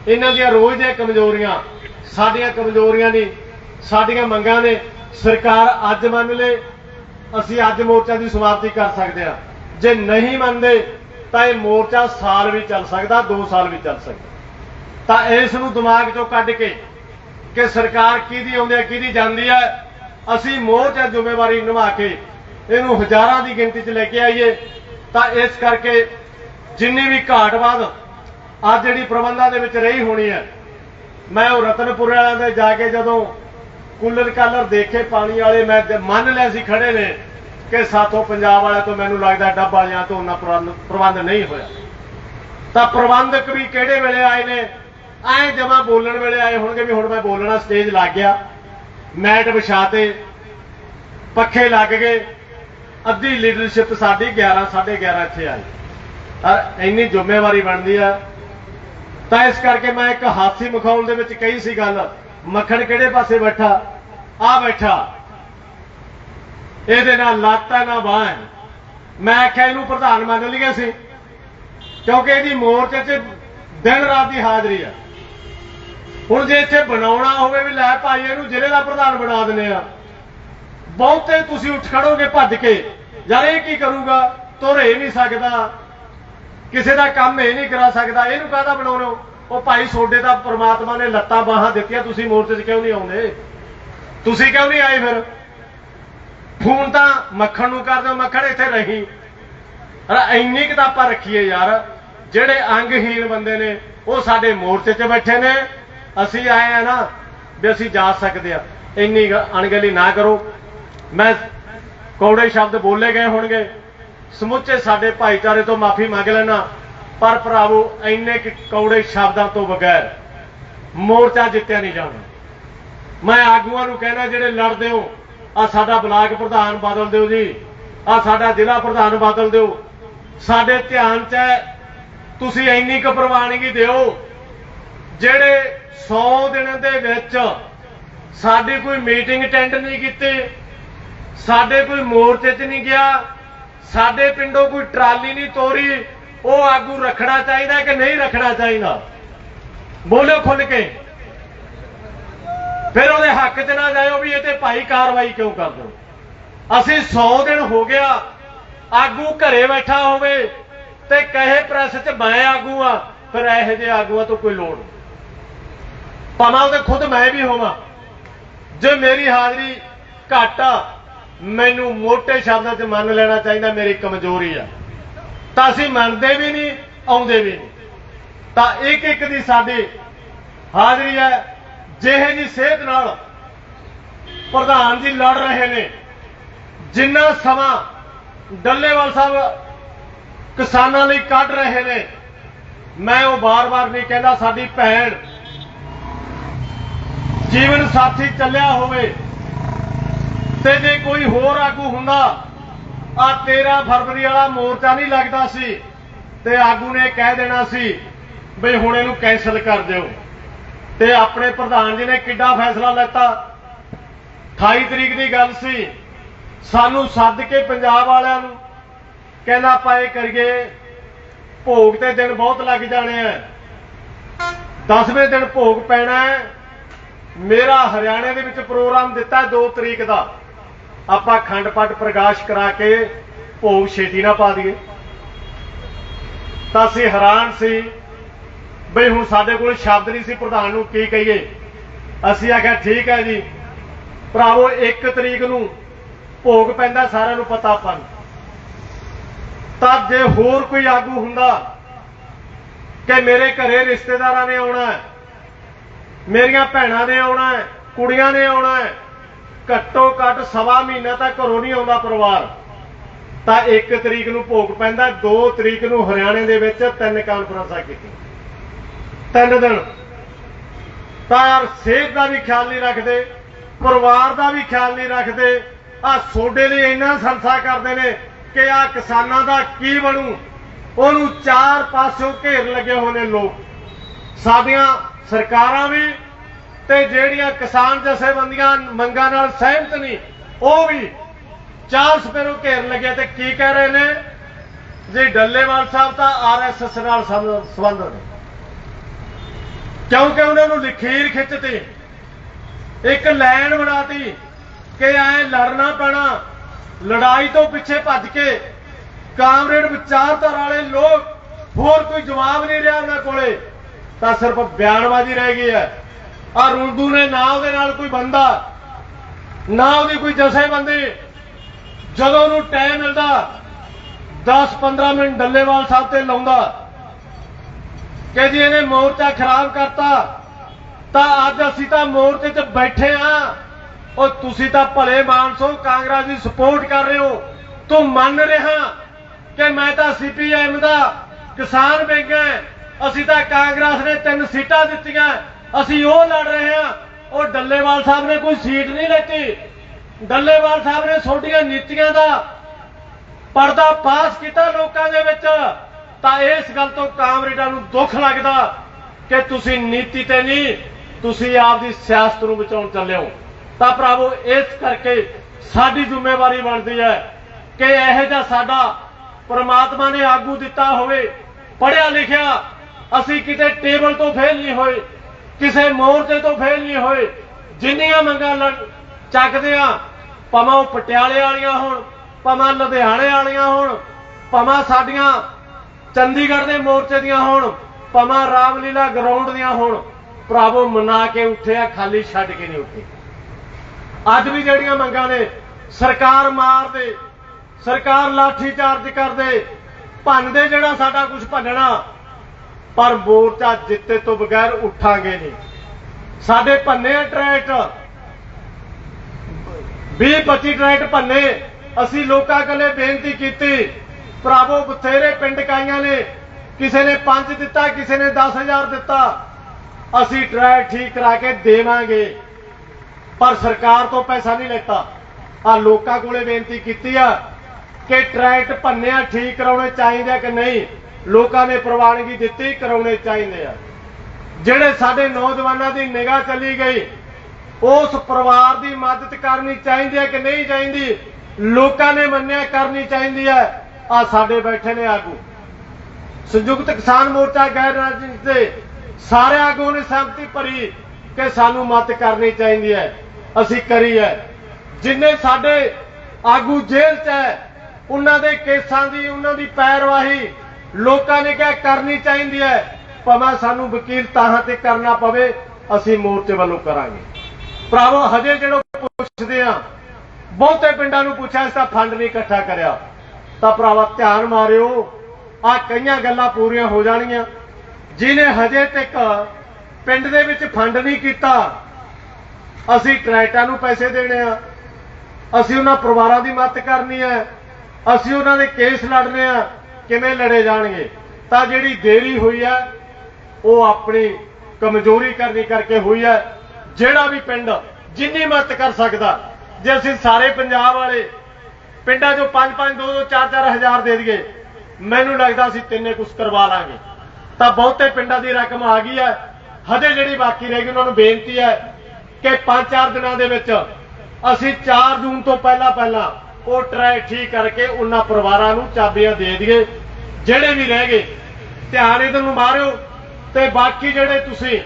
ਇਹਨਾਂ ਦੀਆਂ ਰੋਜ਼ ਦੀਆਂ ਕਮਜ਼ੋਰੀਆਂ ਸਾਡੀਆਂ ਕਮਜ਼ੋਰੀਆਂ ਨੇ, ਸਾਡੀਆਂ ਮੰਗਾਂ ਨੇ, ਸਰਕਾਰ ਅੱਜ ਮੰਨ ਲੇ, ਅਸੀਂ ਅੱਜ ਮੋਰਚਾ ਦੀ ਸਮਾਪਤੀ ਕਰ ਸਕਦੇ ਹਾਂ। ਜੇ ਨਹੀਂ ਮੰਨਦੇ, ਤਾਂ ਇਹ ਮੋਰਚਾ ਸਾਲ ਵੀ ਚੱਲ ਸਕਦਾ 2 ਸਾਲ ਵੀ ਚੱਲ ਸਕਦਾ। ਤਾਂ ਇਸ ਨੂੰ ਦਿਮਾਗ ਚੋਂ ਕੱਢ ਕੇ ਕਿ ਸਰਕਾਰ ਕਿਹਦੀ ਆਉਂਦੀ ਹੈ, ਕਿਹਦੀ ਜਾਂਦੀ ਹੈ, ਅਸੀਂ ਮੋਰਚਾ ਜ਼ਿੰਮੇਵਾਰੀ ਨਿਭਾ ਕੇ ਇਹਨੂੰ ਹਜ਼ਾਰਾਂ ਦੀ ਗਿਣਤੀ 'ਚ ਲੈ ਕੇ ਆਈਏ, ਤਾਂ ਇਸ ਕਰਕੇ ਜਿੰਨੀ ਵੀ ਘਾਟਵਾਦ ਅੱਜ ਜਿਹੜੀ ਪ੍ਰਬੰਧਾਂ ਦੇ ਵਿੱਚ ਰਹੀ ਹੋਣੀ ਹੈ ਮੈਂ ਉਹ ਰਤਨਪੁਰ ਵਾਲਿਆਂ ਦੇ ਜਾ ਕੇ ਜਦੋਂ ਕੂਲਰ ਕਾਲਰ ਦੇਖੇ ਪਾਣੀ ਵਾਲੇ, ਮੈਂ ਮੰਨ ਲਿਆ ਸੀ ਖੜੇ ਨੇ ਕਿ ਸਾਥੋਂ ਪੰਜਾਬ ਵਾਲਿਆਂ ਤੋਂ ਮੈਨੂੰ ਲੱਗਦਾ ਡੱਬ ਵਾਲਿਆਂ ਤੋਂ ਉਹਨਾਂ ਪ੍ਰਬੰਧ ਪ੍ਰਬੰਧ ਨਹੀਂ ਹੋਇਆ। ਤਾਂ ਪ੍ਰਬੰਧਕ ਵੀ ਕਿਹੜੇ ਵੇਲੇ ਆਏ ਨੇ? ਐ ਜਮਾ ਬੋਲਣ ਵੇਲੇ ਆਏ ਹੋਣਗੇ ਵੀ ਹੁਣ ਮੈਂ ਬੋਲਣਾ ਸਟੇਜ ਲੱਗ ਗਿਆ। ਮੈਟ ਵਿਛਾਤੇ, ਪੱਖੇ ਲੱਗ ਗਏ। ਅੱਧੀ ਲੀਡਰਸ਼ਿਪ ਸਾਡੀ 11 11:30 ਇੱਥੇ ਆਈ। ਔਰ ਇੰਨੀ ਜ਼ਿੰਮੇਵਾਰੀ ਬਣਦੀ ਆ। ਤਾਂ ਇਸ ਕਰਕੇ ਮੈਂ ਇੱਕ ਹਾਸੀ ਮਖਾਉਣ ਦੇ ਵਿੱਚ ਕਹੀ ਸੀ ਗੱਲ, ਮੱਖਣ ਕਿਹੜੇ ਪਾਸੇ ਬੈਠਾ? ਆ ਬੈਠਾ। ਇਹਦੇ ਨਾਲ ਲਾਤਾ ਨਾ ਬਾਹ। ਹੈ। ਮੈਂ ਆਖਿਆ ਇਹਨੂੰ ਪ੍ਰਧਾਨ ਮੰਨ ਲਿਆ ਸੀ ਕਿਉਂਕਿ ਇਹਦੀ ਮੋਰਚੇ 'ਚ ਦਿਨ ਰਾਤ ਦੀ ਹਾਜ਼ਰੀ ਆ। ਹੁਣ ਜੇ ਇੱਥੇ ਬਣਾਉਣਾ ਹੋਵੇ ਵੀ ਲੈ ਭਾਈ, ਇਹਨੂੰ ਜ਼ਿਲ੍ਹੇ ਦਾ ਪ੍ਰਧਾਨ ਬਣਾ ਦਿੰਦੇ ਆ। ਬਹੁਤੇ ਤੁਸੀਂ ਉੱਠ ਖੜੋਗੇ ਭੱਜ ਕੇ। ਯਾਰ ਇਹ ਕੀ ਕਰੂਗਾ? ਤੁਰ ਇਹ ਨਹੀਂ ਸਕਦਾ। ਕਿਸੇ ਦਾ ਕੰਮ ਇਹ ਨਹੀਂ ਕਰਾ ਸਕਦਾ, ਇਹਨੂੰ ਕਾਹਦਾ ਬਣਾਉਣੇ ਹੋ? ਉਹ ਭਾਈ ਸੋਡੇ ਦਾ ਪ੍ਰਮਾਤਮਾ ਨੇ ਲੱਤਾਂ ਬਾਹਾਂ ਦਿੱਤੀਆਂ, ਤੁਸੀਂ ਮੋਰਚੇ 'ਚ ਕਿਉਂ ਨਹੀਂ ਆਉਂਦੇ? ਤੁਸੀਂ ਕਿਉਂ ਨਹੀਂ ਆਏ ਫਿਰ? ਫੋਨ ਤਾਂ ਮੱਖਣ ਨੂੰ ਕਰਦੇ ਹੋ, ਮੱਖਣ ਇੱਥੇ ਰਹੀ। ਅਰੇ ਇੰਨੀ ਕਿਤਾਬਾਂ ਰੱਖੀਏ ਯਾਰ, ਜਿਹੜੇ ਅੰਗਹੀਣ ਬੰਦੇ ਨੇ, ਉਹ ਸਾਡੇ ਮੋਰਚੇ 'ਚ ਬੈਠੇ ਨੇ। ਅਸੀਂ ਆਏ ਆ ਨਾ ਵੀ ਅਸੀਂ ਜਾ ਸਕਦੇ ਆ। ਇੰਨੀ ਅਣਗਹਿਲੀ ਨਾ ਕਰੋ। ਮੈਂ ਕੌੜੇ ਸ਼ਬਦ ਬੋਲੇ ਗਏ ਹੋਣਗੇ। ਸਮੁੱਚੇ ਸਾਡੇ ਭਾਈਚਾਰੇ ਤੋਂ ਮਾਫੀ ਮੰਗ ਲੈਣਾ ਪਰ ਭਰਾਵੋ, ਇੰਨੇ ਕੁ ਕੌੜੇ ਸ਼ਬਦਾਂ ਤੋਂ ਬਗੈਰ ਮੋਰਚਾ ਜਿੱਤਿਆ ਨਹੀਂ ਜਾਣਾ ਮੈਂ ਆਗੂਆਂ ਨੂੰ ਕਹਿਣਾ ਜਿਹੜੇ ਲੜਦੇ ਹੋ ਆ ਸਾਡਾ ਬਲਾਕ ਪ੍ਰਧਾਨ ਬਦਲ ਦਿਓ ਜੀ ਆ ਸਾਡਾ ਜ਼ਿਲ੍ਹਾ ਪ੍ਰਧਾਨ ਬਦਲ ਦਿਓ। ਸਾਡੇ ਧਿਆਨ 'ਚ ਤੁਸੀਂ ਇੰਨੀ ਕੁ ਪ੍ਰਵਾਨਗੀ ਦਿਓ, ਜਿਹੜੇ 100 ਦਿਨਾਂ ਦੇ ਵਿੱਚ ਸਾਡੀ ਕੋਈ ਮੀਟਿੰਗ ਅਟੈਂਡ ਨਹੀਂ ਕੀਤੀ, ਸਾਡੇ ਕੋਈ ਮੋਰਚੇ 'ਚ ਨਹੀਂ ਗਿਆ ਸਾਡੇ ਪਿੰਡੋਂ ਕੋਈ ਟਰਾਲੀ ਨਹੀਂ ਤੋਰੀ, ਉਹ ਆਗੂ ਰੱਖਣਾ ਚਾਹੀਦਾ ਕਿ ਨਹੀਂ ਰੱਖਣਾ ਚਾਹੀਦਾ? ਬੋਲਿਓ ਖੁੱਲ ਕੇ। ਫਿਰ ਉਹਦੇ ਹੱਕ 'ਚ ਨਾ ਜਾਇਓ ਵੀ ਇਹ ਤੇ ਭਾਈ ਕਾਰਵਾਈ ਕਿਉਂ ਕਰਦੇ ਹੋ? ਅਸੀਂ 100 ਦਿਨ ਹੋ ਗਿਆ, ਆਗੂ ਘਰੇ ਬੈਠਾ ਹੋਵੇ ਤੇ ਕਹੇ ਪ੍ਰੈਸ 'ਚ, ਮੈਂ ਆਗੂ ਆ ਫਿਰ ਇਹੋ ਜਿਹੇ ਆਗੂਆਂ ਤੋਂ ਕੋਈ ਲੋੜ ਨਹੀਂ। ਭਾਵੇਂ ਉਹਦੇ ਖੁਦ ਮੈਂ ਵੀ ਹੋਵਾਂ। ਜੇ ਮੇਰੀ ਹਾਜ਼ਰੀ ਘੱਟ ਆ ਮੈਨੂੰ ਮੋٹے ਸ਼ਬਦਾਂ 'ਚ ਮੰਨ ਲੈਣਾ ਚਾਹੀਦਾ, ਮੇਰੀ ਕਮਜ਼ੋਰੀ ਆ। ਤਾਂ ਅਸੀਂ ਮੰਨਦੇ ਵੀ ਨਹੀਂ, ਆਉਂਦੇ ਵੀ ਨਹੀਂ। ਤਾਂ ਇੱਕ ਇੱਕ ਦੀ ਸਾਡੀ ਹਾਜ਼ਰੀ ਹੈ, ਜਿਹੇ ਜੀ ਸਿਹਤ ਨਾਲ ਪ੍ਰਧਾਨ ਜੀ ਲੜ ਰਹੇ ਨੇ। ਜਿੰਨਾ ਸਮਾਂ ਡੱਲੇਵਾਲ ਸਾਹਿਬ ਕਿਸਾਨਾਂ ਲਈ ਕੱਢ ਰਹੇ ਨੇ, ਮੈਂ ਉਹ ਬਾਰ-ਬਾਰ ਨਹੀਂ ਕਹਿੰਦਾ, ਸਾਡੀ ਭੈਣ ਜੀਵਨ ਸਾਥੀ ਚੱਲਿਆ ਹੋਵੇ ਤੇ ਜੇ ਕੋਈ ਹੋਰ ਆਗੂ ਹੁੰਦਾ, ਆ 13 ਫਰਵਰੀ ਵਾਲਾ ਮੋਰਚਾ ਨਹੀਂ ਲੱਗਦਾ ਸੀ ਤੇ ਆਗੂ ਨੇ ਕਹਿ ਦੇਣਾ ਸੀ ਬਈ ਹੁਣ ਇਹਨੂੰ ਕੈਨਸਲ ਕਰ ਦਿਓ। ਤੇ ਆਪਣੇ ਪ੍ਰਧਾਨ ਜੀ ਨੇ ਕਿੱਡਾ ਫੈਸਲਾ ਲੈਤਾ। 28 ਤਰੀਕ ਦੀ ਗੱਲ ਸੀ, ਸਾਨੂੰ ਸੱਦ ਕੇ ਪੰਜਾਬ ਵਾਲਿਆਂ ਨੂੰ ਕਹਿੰਦਾ, ਆਪਾਂ ਇਹ ਕਰੀਏ, ਭੋਗ ਤੇ ਦਿਨ ਬਹੁਤ ਲੱਗ ਜਾਣੇ ਆ 10ਵੇਂ ਦਿਨ ਭੋਗ ਪੈਣਾ ਮੇਰਾ ਹਰਿਆਣੇ ਦੇ ਵਿੱਚ ਪ੍ਰੋਗਰਾਮ ਦਿੱਤਾ 2 ਤਰੀਕ ਦਾ। ਆਪਾਂ ਖੰਡ ਪਾਠ ਪ੍ਰਕਾਸ਼ ਕਰਾ ਕੇ ਭੋਗ ਛੇਤੀ ਨਾ ਪਾ ਦਈਏ। ਤਾਂ ਅਸੀਂ ਹੈਰਾਨ ਸੀ ਬਈ ਹੁਣ ਸਾਡੇ ਕੋਲ ਸ਼ਬਦ ਨਹੀਂ ਸੀ, ਪ੍ਰਧਾਨ ਨੂੰ ਕੀ ਕਹੀਏ? ਅਸੀਂ ਆਖਿਆ, ਠੀਕ ਹੈ ਜੀ। ਭਰਾਵੋ 1 ਤਰੀਕ ਨੂੰ ਭੋਗ ਪੈਂਦਾ, ਸਾਰਿਆਂ ਨੂੰ ਪਤਾ ਆਪਾਂ ਨੂੰ। ਤਾਂ ਜੇ ਹੋਰ ਕੋਈ ਆਗੂ ਹੁੰਦਾ ਕਿ ਮੇਰੇ ਘਰੇ ਰਿਸ਼ਤੇਦਾਰਾਂ ਨੇ ਆਉਣਾ ਮੇਰੀਆਂ ਭੈਣਾਂ ਨੇ ਆਉਣਾ ਕੁੜੀਆਂ ਨੇ ਆਉਣਾ ਘੱਟੋ ਘੱਟ ਸਵਾ ਮਹੀਨਾ ਤੱਕ ਘਰੋਂ ਨਹੀਂ ਆਉਂਦਾ ਪਰਿਵਾਰ। ਤਾਂ 1 ਤਰੀਕ ਨੂੰ ਭੋਗ ਪੈਂਦਾ 2 ਤਰੀਕ ਨੂੰ ਹਰਿਆਣੇ ਦੇ ਵਿੱਚ ਤਿੰਨ ਕਾਨਫਰੰਸਾਂ ਕੀਤੀਆਂ। ਤਿੰਨ ਦਿਨ। ਤਾਂ ਯਾਰ ਸਿਹਤ ਦਾ ਵੀ ਖਿਆਲ ਨਹੀਂ ਰੱਖਦੇ, ਪਰਿਵਾਰ ਦਾ ਵੀ ਖਿਆਲ ਨਹੀਂ ਰੱਖਦੇ। ਆ ਸੋਡੇ ਲਈ ਇੰਨਾ ਸੰਸਾ ਕਰਦੇ ਨੇ ਕਿ ਆ ਕਿਸਾਨਾਂ ਦਾ ਕੀ ਬਣੂ? ਉਹਨੂੰ ਚਾਰ ਪਾਸਿਓਂ ਘੇਰ ਲੱਗੇ ਹੋਏ ਨੇ ਲੋਕ। ਸਾਡੀਆਂ ਸਰਕਾਰਾਂ ਵੀ ਤੇ ਜਿਹੜੀਆਂ ਕਿਸਾਨ ਜਥੇਬੰਦੀਆਂ ਮੰਗਾਂ ਨਾਲ ਸਹਿਮਤ ਨਹੀਂ, ਉਹ ਵੀ ਚਾਰ ਸਪੇਰੋਂ ਘੇਰ ਲੱਗੇ ਤੇ ਕੀ ਕਹਿ ਰਹੇ ਨੇ? ਜੀ, ਡੱਲੇਵਾਲ ਸਾਹਿਬ ਤਾਂ ਆਰਐਸਐਸ ਨਾਲ ਸੰਬੰਧ ਨੇ। ਕਿਉਂਕਿ ਉਹਨਾਂ ਨੂੰ ਲਖੀਰ ਖਿੱਚਤੀ, ਇੱਕ ਲਾਈਨ ਬਣਾਤੀ ਕਿ ਐ ਲੜਨਾ ਪੈਣਾ, ਲੜਾਈ ਤੋਂ ਪਿੱਛੇ ਭੱਜ ਕੇ ਕਾਮਰੇਡ ਵਿਚਾਰਧਾਰਾ ਵਾਲੇ ਲੋਕ ਹੋਰ ਕੋਈ ਜਵਾਬ ਨਹੀਂ ਰਿਹਾ ਉਹਨਾਂ ਕੋਲੇ, ਤਾਂ ਸਿਰਫ ਬਿਆਨਬਾਜ਼ੀ ਰਹਿ ਗਈ ਹੈ। ਆ ਰੁੰਦੂ ਨੇ, ਨਾ ਉਹਦੇ ਨਾਲ ਕੋਈ ਬੰਦਾ, ਨਾ ਉਹਦੀ ਕੋਈ ਜਥੇਬੰਦੀ। ਜਦੋਂ ਉਹਨੂੰ ਟਾਈਮ ਮਿਲਦਾ 10-15 ਮਿੰਟ ਡੱਲੇਵਾਲ ਸਾਹਿਬ ਤੇ ਲਾਉਂਦਾ, ਕਿ ਜੀ ਇਹਨੇ ਮੋਰਚਾ ਖਰਾਬ ਕਰਤਾ, ਤਾਂ ਅੱਜ ਅਸੀਂ ਤਾਂ ਮੋਰਚੇ 'ਚ ਬੈਠੇ ਆ। ਉਹ ਤੁਸੀਂ ਤਾਂ ਭਲੇ ਮਾਨਸੋ ਕਾਂਗਰਸ ਦੀ ਸਪੋਰਟ ਕਰ ਰਹੇ ਹੋ। ਤੂੰ ਮੰਨ ਰਿਹਾ ਕਿ ਮੈਂ ਤਾਂ ਸੀਪੀਐਮ ਦਾ ਕਿਸਾਨ ਵਿੰਗ ਹੈ ਅਸੀਂ ਤਾਂ ਕਾਂਗਰਸ ਨੇ ਤਿੰਨ ਸੀਟਾਂ ਦਿੱਤੀਆਂ। ਅਸੀਂ ਉਹ ਲੜ ਰਹੇ ਹਾਂ। ਉਹ ਡੱਲੇਵਾਲ ਸਾਹਿਬ ਨੇ ਕੋਈ ਸੀਟ ਨਹੀਂ ਲੈਤੀ। ਡੱਲੇਵਾਲ ਸਾਹਿਬ ਨੇ ਛੋਟੀਆਂ ਨੀਤੀਆਂ ਦਾ ਪਰਦਾ ਪਾਸ ਕੀਤਾ ਲੋਕਾਂ ਦੇ ਵਿੱਚ। ਤਾਂ ਇਸ ਗੱਲ ਤੋਂ ਕਾਮਰੇਡਾਂ ਨੂੰ ਦੁੱਖ ਲੱਗਦਾ ਕਿ ਤੁਸੀਂ ਨੀਤੀ ਤੇ ਨਹੀਂ, ਤੁਸੀਂ ਆਪਦੀ ਸਿਆਸਤ ਨੂੰ ਬਚਾਉਣ ਚੱਲੇ ਹੋ। ਤਾਂ ਭਰਾਵੋ, ਇਸ ਕਰਕੇ ਸਾਡੀ ਜ਼ਿੰਮੇਵਾਰੀ ਬਣਦੀ ਹੈ ਕਿ ਇਹੋ ਜਿਹਾ ਸਾਡਾ ਪ੍ਰਮਾਤਮਾ ਨੇ ਆਗੂ ਦਿੱਤਾ ਹੋਵੇ ਪੜਿਆ ਲਿਖਿਆ। ਅਸੀਂ ਕਿਤੇ ਟੇਬਲ ਤੋਂ ਫੇਲ ਨਹੀਂ ਹੋਏ। ਕਿਸੇ ਮੋਰਚੇ ਤੋਂ ਫੇਲ ਨਹੀਂ ਹੋਏ। ਜਿੰਨੀਆਂ ਮੰਗਾਂ ਚੱਕਦੇ ਆ, ਭਾਵੇਂ ਉਹ ਪਟਿਆਲੇ ਵਾਲੀਆਂ ਹੋਣ, ਭਾਵੇਂ ਲੁਧਿਆਣੇ ਵਾਲੀਆਂ ਹੋਣ, ਭਾਵੇਂ ਸਾਡੀਆਂ ਚੰਡੀਗੜ੍ਹ ਦੇ ਮੋਰਚੇ ਦੀਆਂ ਹੋਣ, ਭਾਵੇਂ ਰਾਮਲੀਲਾ ਗਰਾਊਂਡ ਦੀਆਂ ਹੋਣ, ਭਰਾਵੋ ਮਨਾ ਕੇ ਉੱਠੇ ਆ, ਖਾਲੀ ਛੱਡ ਕੇ ਨਹੀਂ ਉੱਠੇ। ਅੱਜ ਵੀ ਜਿਹੜੀਆਂ ਮੰਗਾਂ ਨੇ, ਸਰਕਾਰ ਮਾਰ ਦੇ, ਸਰਕਾਰ ਲਾਠੀ ਚਾਰਜ ਕਰਦੇ ਭੰਨਦੇ ਜਿਹੜਾ ਸਾਡਾ ਕੁਝ ਭੰਨਣਾ ਪਰ ਮੋਰਚਾ ਜਿੱਤੇ ਤੋਂ ਬਗੈਰ ਉੱਠਾਂਗੇ ਨਹੀਂ। ਸਾਡੇ ਭੰਨੇ ਆ ਟਰੈਕਟ 20 25 ਟਰੈਕਟ ਭੰਨੇ। ਅਸੀਂ ਲੋਕਾਂ ਕੋਲੇ ਬੇਨਤੀ ਕੀਤੀ, ਭਰਾਵੋ, ਬਥੇਰੇ ਪਿੰਡ ਕਾਈਆਂ ਨੇ, ਕਿਸੇ ਨੇ 5 ਦਿੱਤਾ, ਕਿਸੇ ਨੇ 10000 ਦਿੱਤਾ। ਅਸੀਂ ਟਰੈਕ ਠੀਕ ਕਰਾ ਕੇ ਦੇਵਾਂਗੇ, ਪਰ ਸਰਕਾਰ ਤੋਂ ਪੈਸਾ ਨਹੀਂ ਲੈਤਾ। ਆ ਲੋਕਾਂ ਕੋਲੇ ਬੇਨਤੀ ਕੀਤੀ ਆ ਕਿ ਟਰੈਕਟ ਭੰਨਿਆ ਠੀਕ ਕਰਾਉਣੇ ਚਾਹੀਦੇ ਕਿ ਨਹੀਂ? ਲੋਕਾਂ ਨੇ ਪ੍ਰਵਾਨਗੀ ਦਿੱਤੀ, ਕਰਾਉਣੇ ਚਾਹੀਦੇ ਆ। ਜਿਹੜੇ ਸਾਡੇ ਨੌਜਵਾਨਾਂ ਦੀ ਨਿਗਾਹ ਚਲੀ ਗਈ, ਉਸ ਪਰਿਵਾਰ ਦੀ ਮਦਦ ਕਰਨੀ ਚਾਹੀਦੀ ਹੈ ਕਿ ਨਹੀਂ ਚਾਹੀਦੀ? ਲੋਕਾਂ ਨੇ ਮੰਨਿਆ ਕਰਨੀ ਚਾਹੀਦੀ ਹੈ। ਆ ਸਾਡੇ ਬੈਠੇ ਨੇ ਆਗੂ। ਸੰਯੁਕਤ ਕਿਸਾਨ ਮੋਰਚਾ ਗੈਰ ਰਾਜਨੀਤਿਕ ਦੇ ਸਾਰੇ ਆਗੂ ਨੇ ਸਹਿਮਤੀ ਭਰੀ ਕਿ ਸਾਨੂੰ ਮਦਦ ਕਰਨੀ ਚਾਹੀਦੀ ਹੈ। ਅਸੀਂ ਕਰੀ ਹੈ। ਜਿੰਨੇ ਸਾਡੇ ਆਗੂ ਜੇਲ੍ਹ 'ਚ ਹੈ, ਉਹਨਾਂ ਦੇ ਕੇਸਾਂ ਦੀ, ਉਹਨਾਂ ਦੀ ਪੈਰਵਾਹੀ ਲੋਕਾਂ ਨੇ ਕਿਹਾ ਕਰਨੀ ਚਾਹੀਦੀ ਹੈ, ਭਾਵੇਂ ਸਾਨੂੰ ਵਕੀਲ ਤਾਹਾਂ ਤੇ ਕਰਨਾ ਪਵੇ, ਅਸੀਂ ਮੋਰਚੇ ਵੱਲੋਂ ਕਰਾਂਗੇ। ਭਰਾਵੋ, ਹਜੇ ਜਿਹੜਾ ਪੁੱਛਦੇ ਆ, ਬਹੁਤੇ ਪਿੰਡਾਂ ਨੂੰ ਪੁੱਛਿਆ, ਇਸ ਦਾ ਫੰਡ ਨਹੀਂ ਇਕੱਠਾ ਕਰਿਆ। ਤਾਂ ਭਰਾਵਾ, ਧਿਆਨ ਮਾਰਿਓ ਆ ਕਈਆਂ ਗੱਲਾਂ ਪੂਰੀਆਂ ਹੋ ਜਾਣਗੀਆਂ ਜਿਨੇ ਹਜੇ ਤੱਕ ਪਿੰਡ ਦੇ ਵਿੱਚ ਫੰਡ ਨਹੀਂ ਕੀਤਾ, ਅਸੀਂ ਟਰੈਕਟਾਂ ਨੂੰ ਪੈਸੇ ਦੇਣੇ ਆ। ਅਸੀਂ ਉਹਨਾਂ ਪਰਿਵਾਰਾਂ ਦੀ ਮਦਦ ਕਰਨੀ ਹੈ। ਅਸੀਂ ਉਹਨਾਂ ਦੇ ਕੇਸ ਲੜਨੇ ਆ। ਕਿਵੇਂ ਲੜੇ ਜਾਣਗੇ? ਤਾਂ ਜਿਹੜੀ ਦੇਰੀ ਹੋਈ ਹੈ ਉਹ ਆਪਣੀ ਕਮਜ਼ੋਰੀ ਕਰਨੀ ਕਰਕੇ ਹੋਈ ਹੈ ਜਿਹੜਾ ਵੀ ਪਿੰਡ ਜਿੰਨੀ ਮਦਦ ਕਰ ਸਕਦਾ, ਜੇ ਅਸੀਂ ਸਾਰੇ ਪੰਜਾਬ ਵਾਲੇ ਪਿੰਡਾਂ 'ਚੋਂ 5-5 2-2 4-4 ਹਜ਼ਾਰ ਦੇ ਦਈਏ, ਮੈਨੂੰ ਲੱਗਦਾ ਅਸੀਂ ਤਿੰਨੇ ਕੁਝ ਕਰਵਾ ਲਾਂਗੇ। ਤਾਂ ਬਹੁਤੇ ਪਿੰਡਾਂ ਦੀ ਰਕਮ ਆ ਗਈ ਹੈ ਹਜੇ ਜਿਹੜੀ ਬਾਕੀ ਰਹਿ ਗਈ ਉਹਨਾਂ ਨੂੰ ਬੇਨਤੀ ਹੈ ਕਿ 5-4 ਦਿਨਾਂ ਦੇ ਵਿੱਚ ਅਸੀਂ 4 ਜੂਨ ਤੋਂ ਪਹਿਲਾਂ ਪਹਿਲਾਂ ਉਹ ਟਰੈਕ ਠੀਕ ਕਰਕੇ ਉਹਨਾਂ ਪਰਿਵਾਰਾਂ ਨੂੰ ਚਾਬੀਆਂ ਦੇ ਦਈਏ। ਜਿਹੜੇ ਵੀ ਰਹਿ ਗਏ, ਧਿਆਨ ਇਧਰ ਨੂੰ ਮਾਰਿਓ। ਤੇ ਬਾਕੀ ਜਿਹੜੇ ਤੁਸੀਂ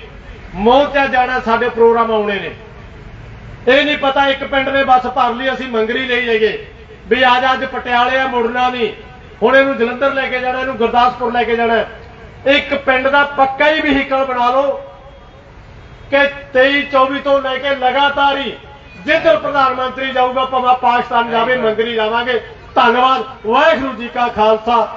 ਮੋਰਚਾ ਜਾਣਾ, ਸਾਡੇ ਪ੍ਰੋਗਰਾਮ ਆਉਣੇ ਨੇ। ਇਹ ਨਹੀਂ ਪਤਾ ਇੱਕ ਪਿੰਡ ਨੇ ਬੱਸ ਭਰ ਲਈ, ਅਸੀਂ ਮੰਗਰੀ ਲਈ ਜਾਈਏ ਵੀ ਅੱਜ ਅੱਜ ਪਟਿਆਲੇ ਆ, ਮੁੜਨਾ ਨਹੀਂ। ਹੁਣ ਇਹਨੂੰ ਜਲੰਧਰ ਲੈ ਕੇ ਜਾਣਾ, ਇਹਨੂੰ ਗੁਰਦਾਸਪੁਰ ਲੈ ਕੇ ਜਾਣਾ। ਇੱਕ ਪਿੰਡ ਦਾ ਪੱਕਾ ਹੀ ਵਹੀਕਲ ਬਣਾ ਲਓ ਕਿ 23 24 ਤੋਂ ਲੈ ਕੇ ਲਗਾਤਾਰ ਹੀ ਜਿੱਧਰ ਪ੍ਰਧਾਨ ਮੰਤਰੀ ਜਾਊਗਾ ਭਾਵੇਂ ਪਾਕਿਸਤਾਨ ਜਾਵੇ ਮੰਗਰੀ ਜਾਵਾਂਗੇ। ਧੰਨਵਾਦ। ਵਾਹਿਗੁਰੂ ਜੀ ਕਾ ਖਾਲਸਾ।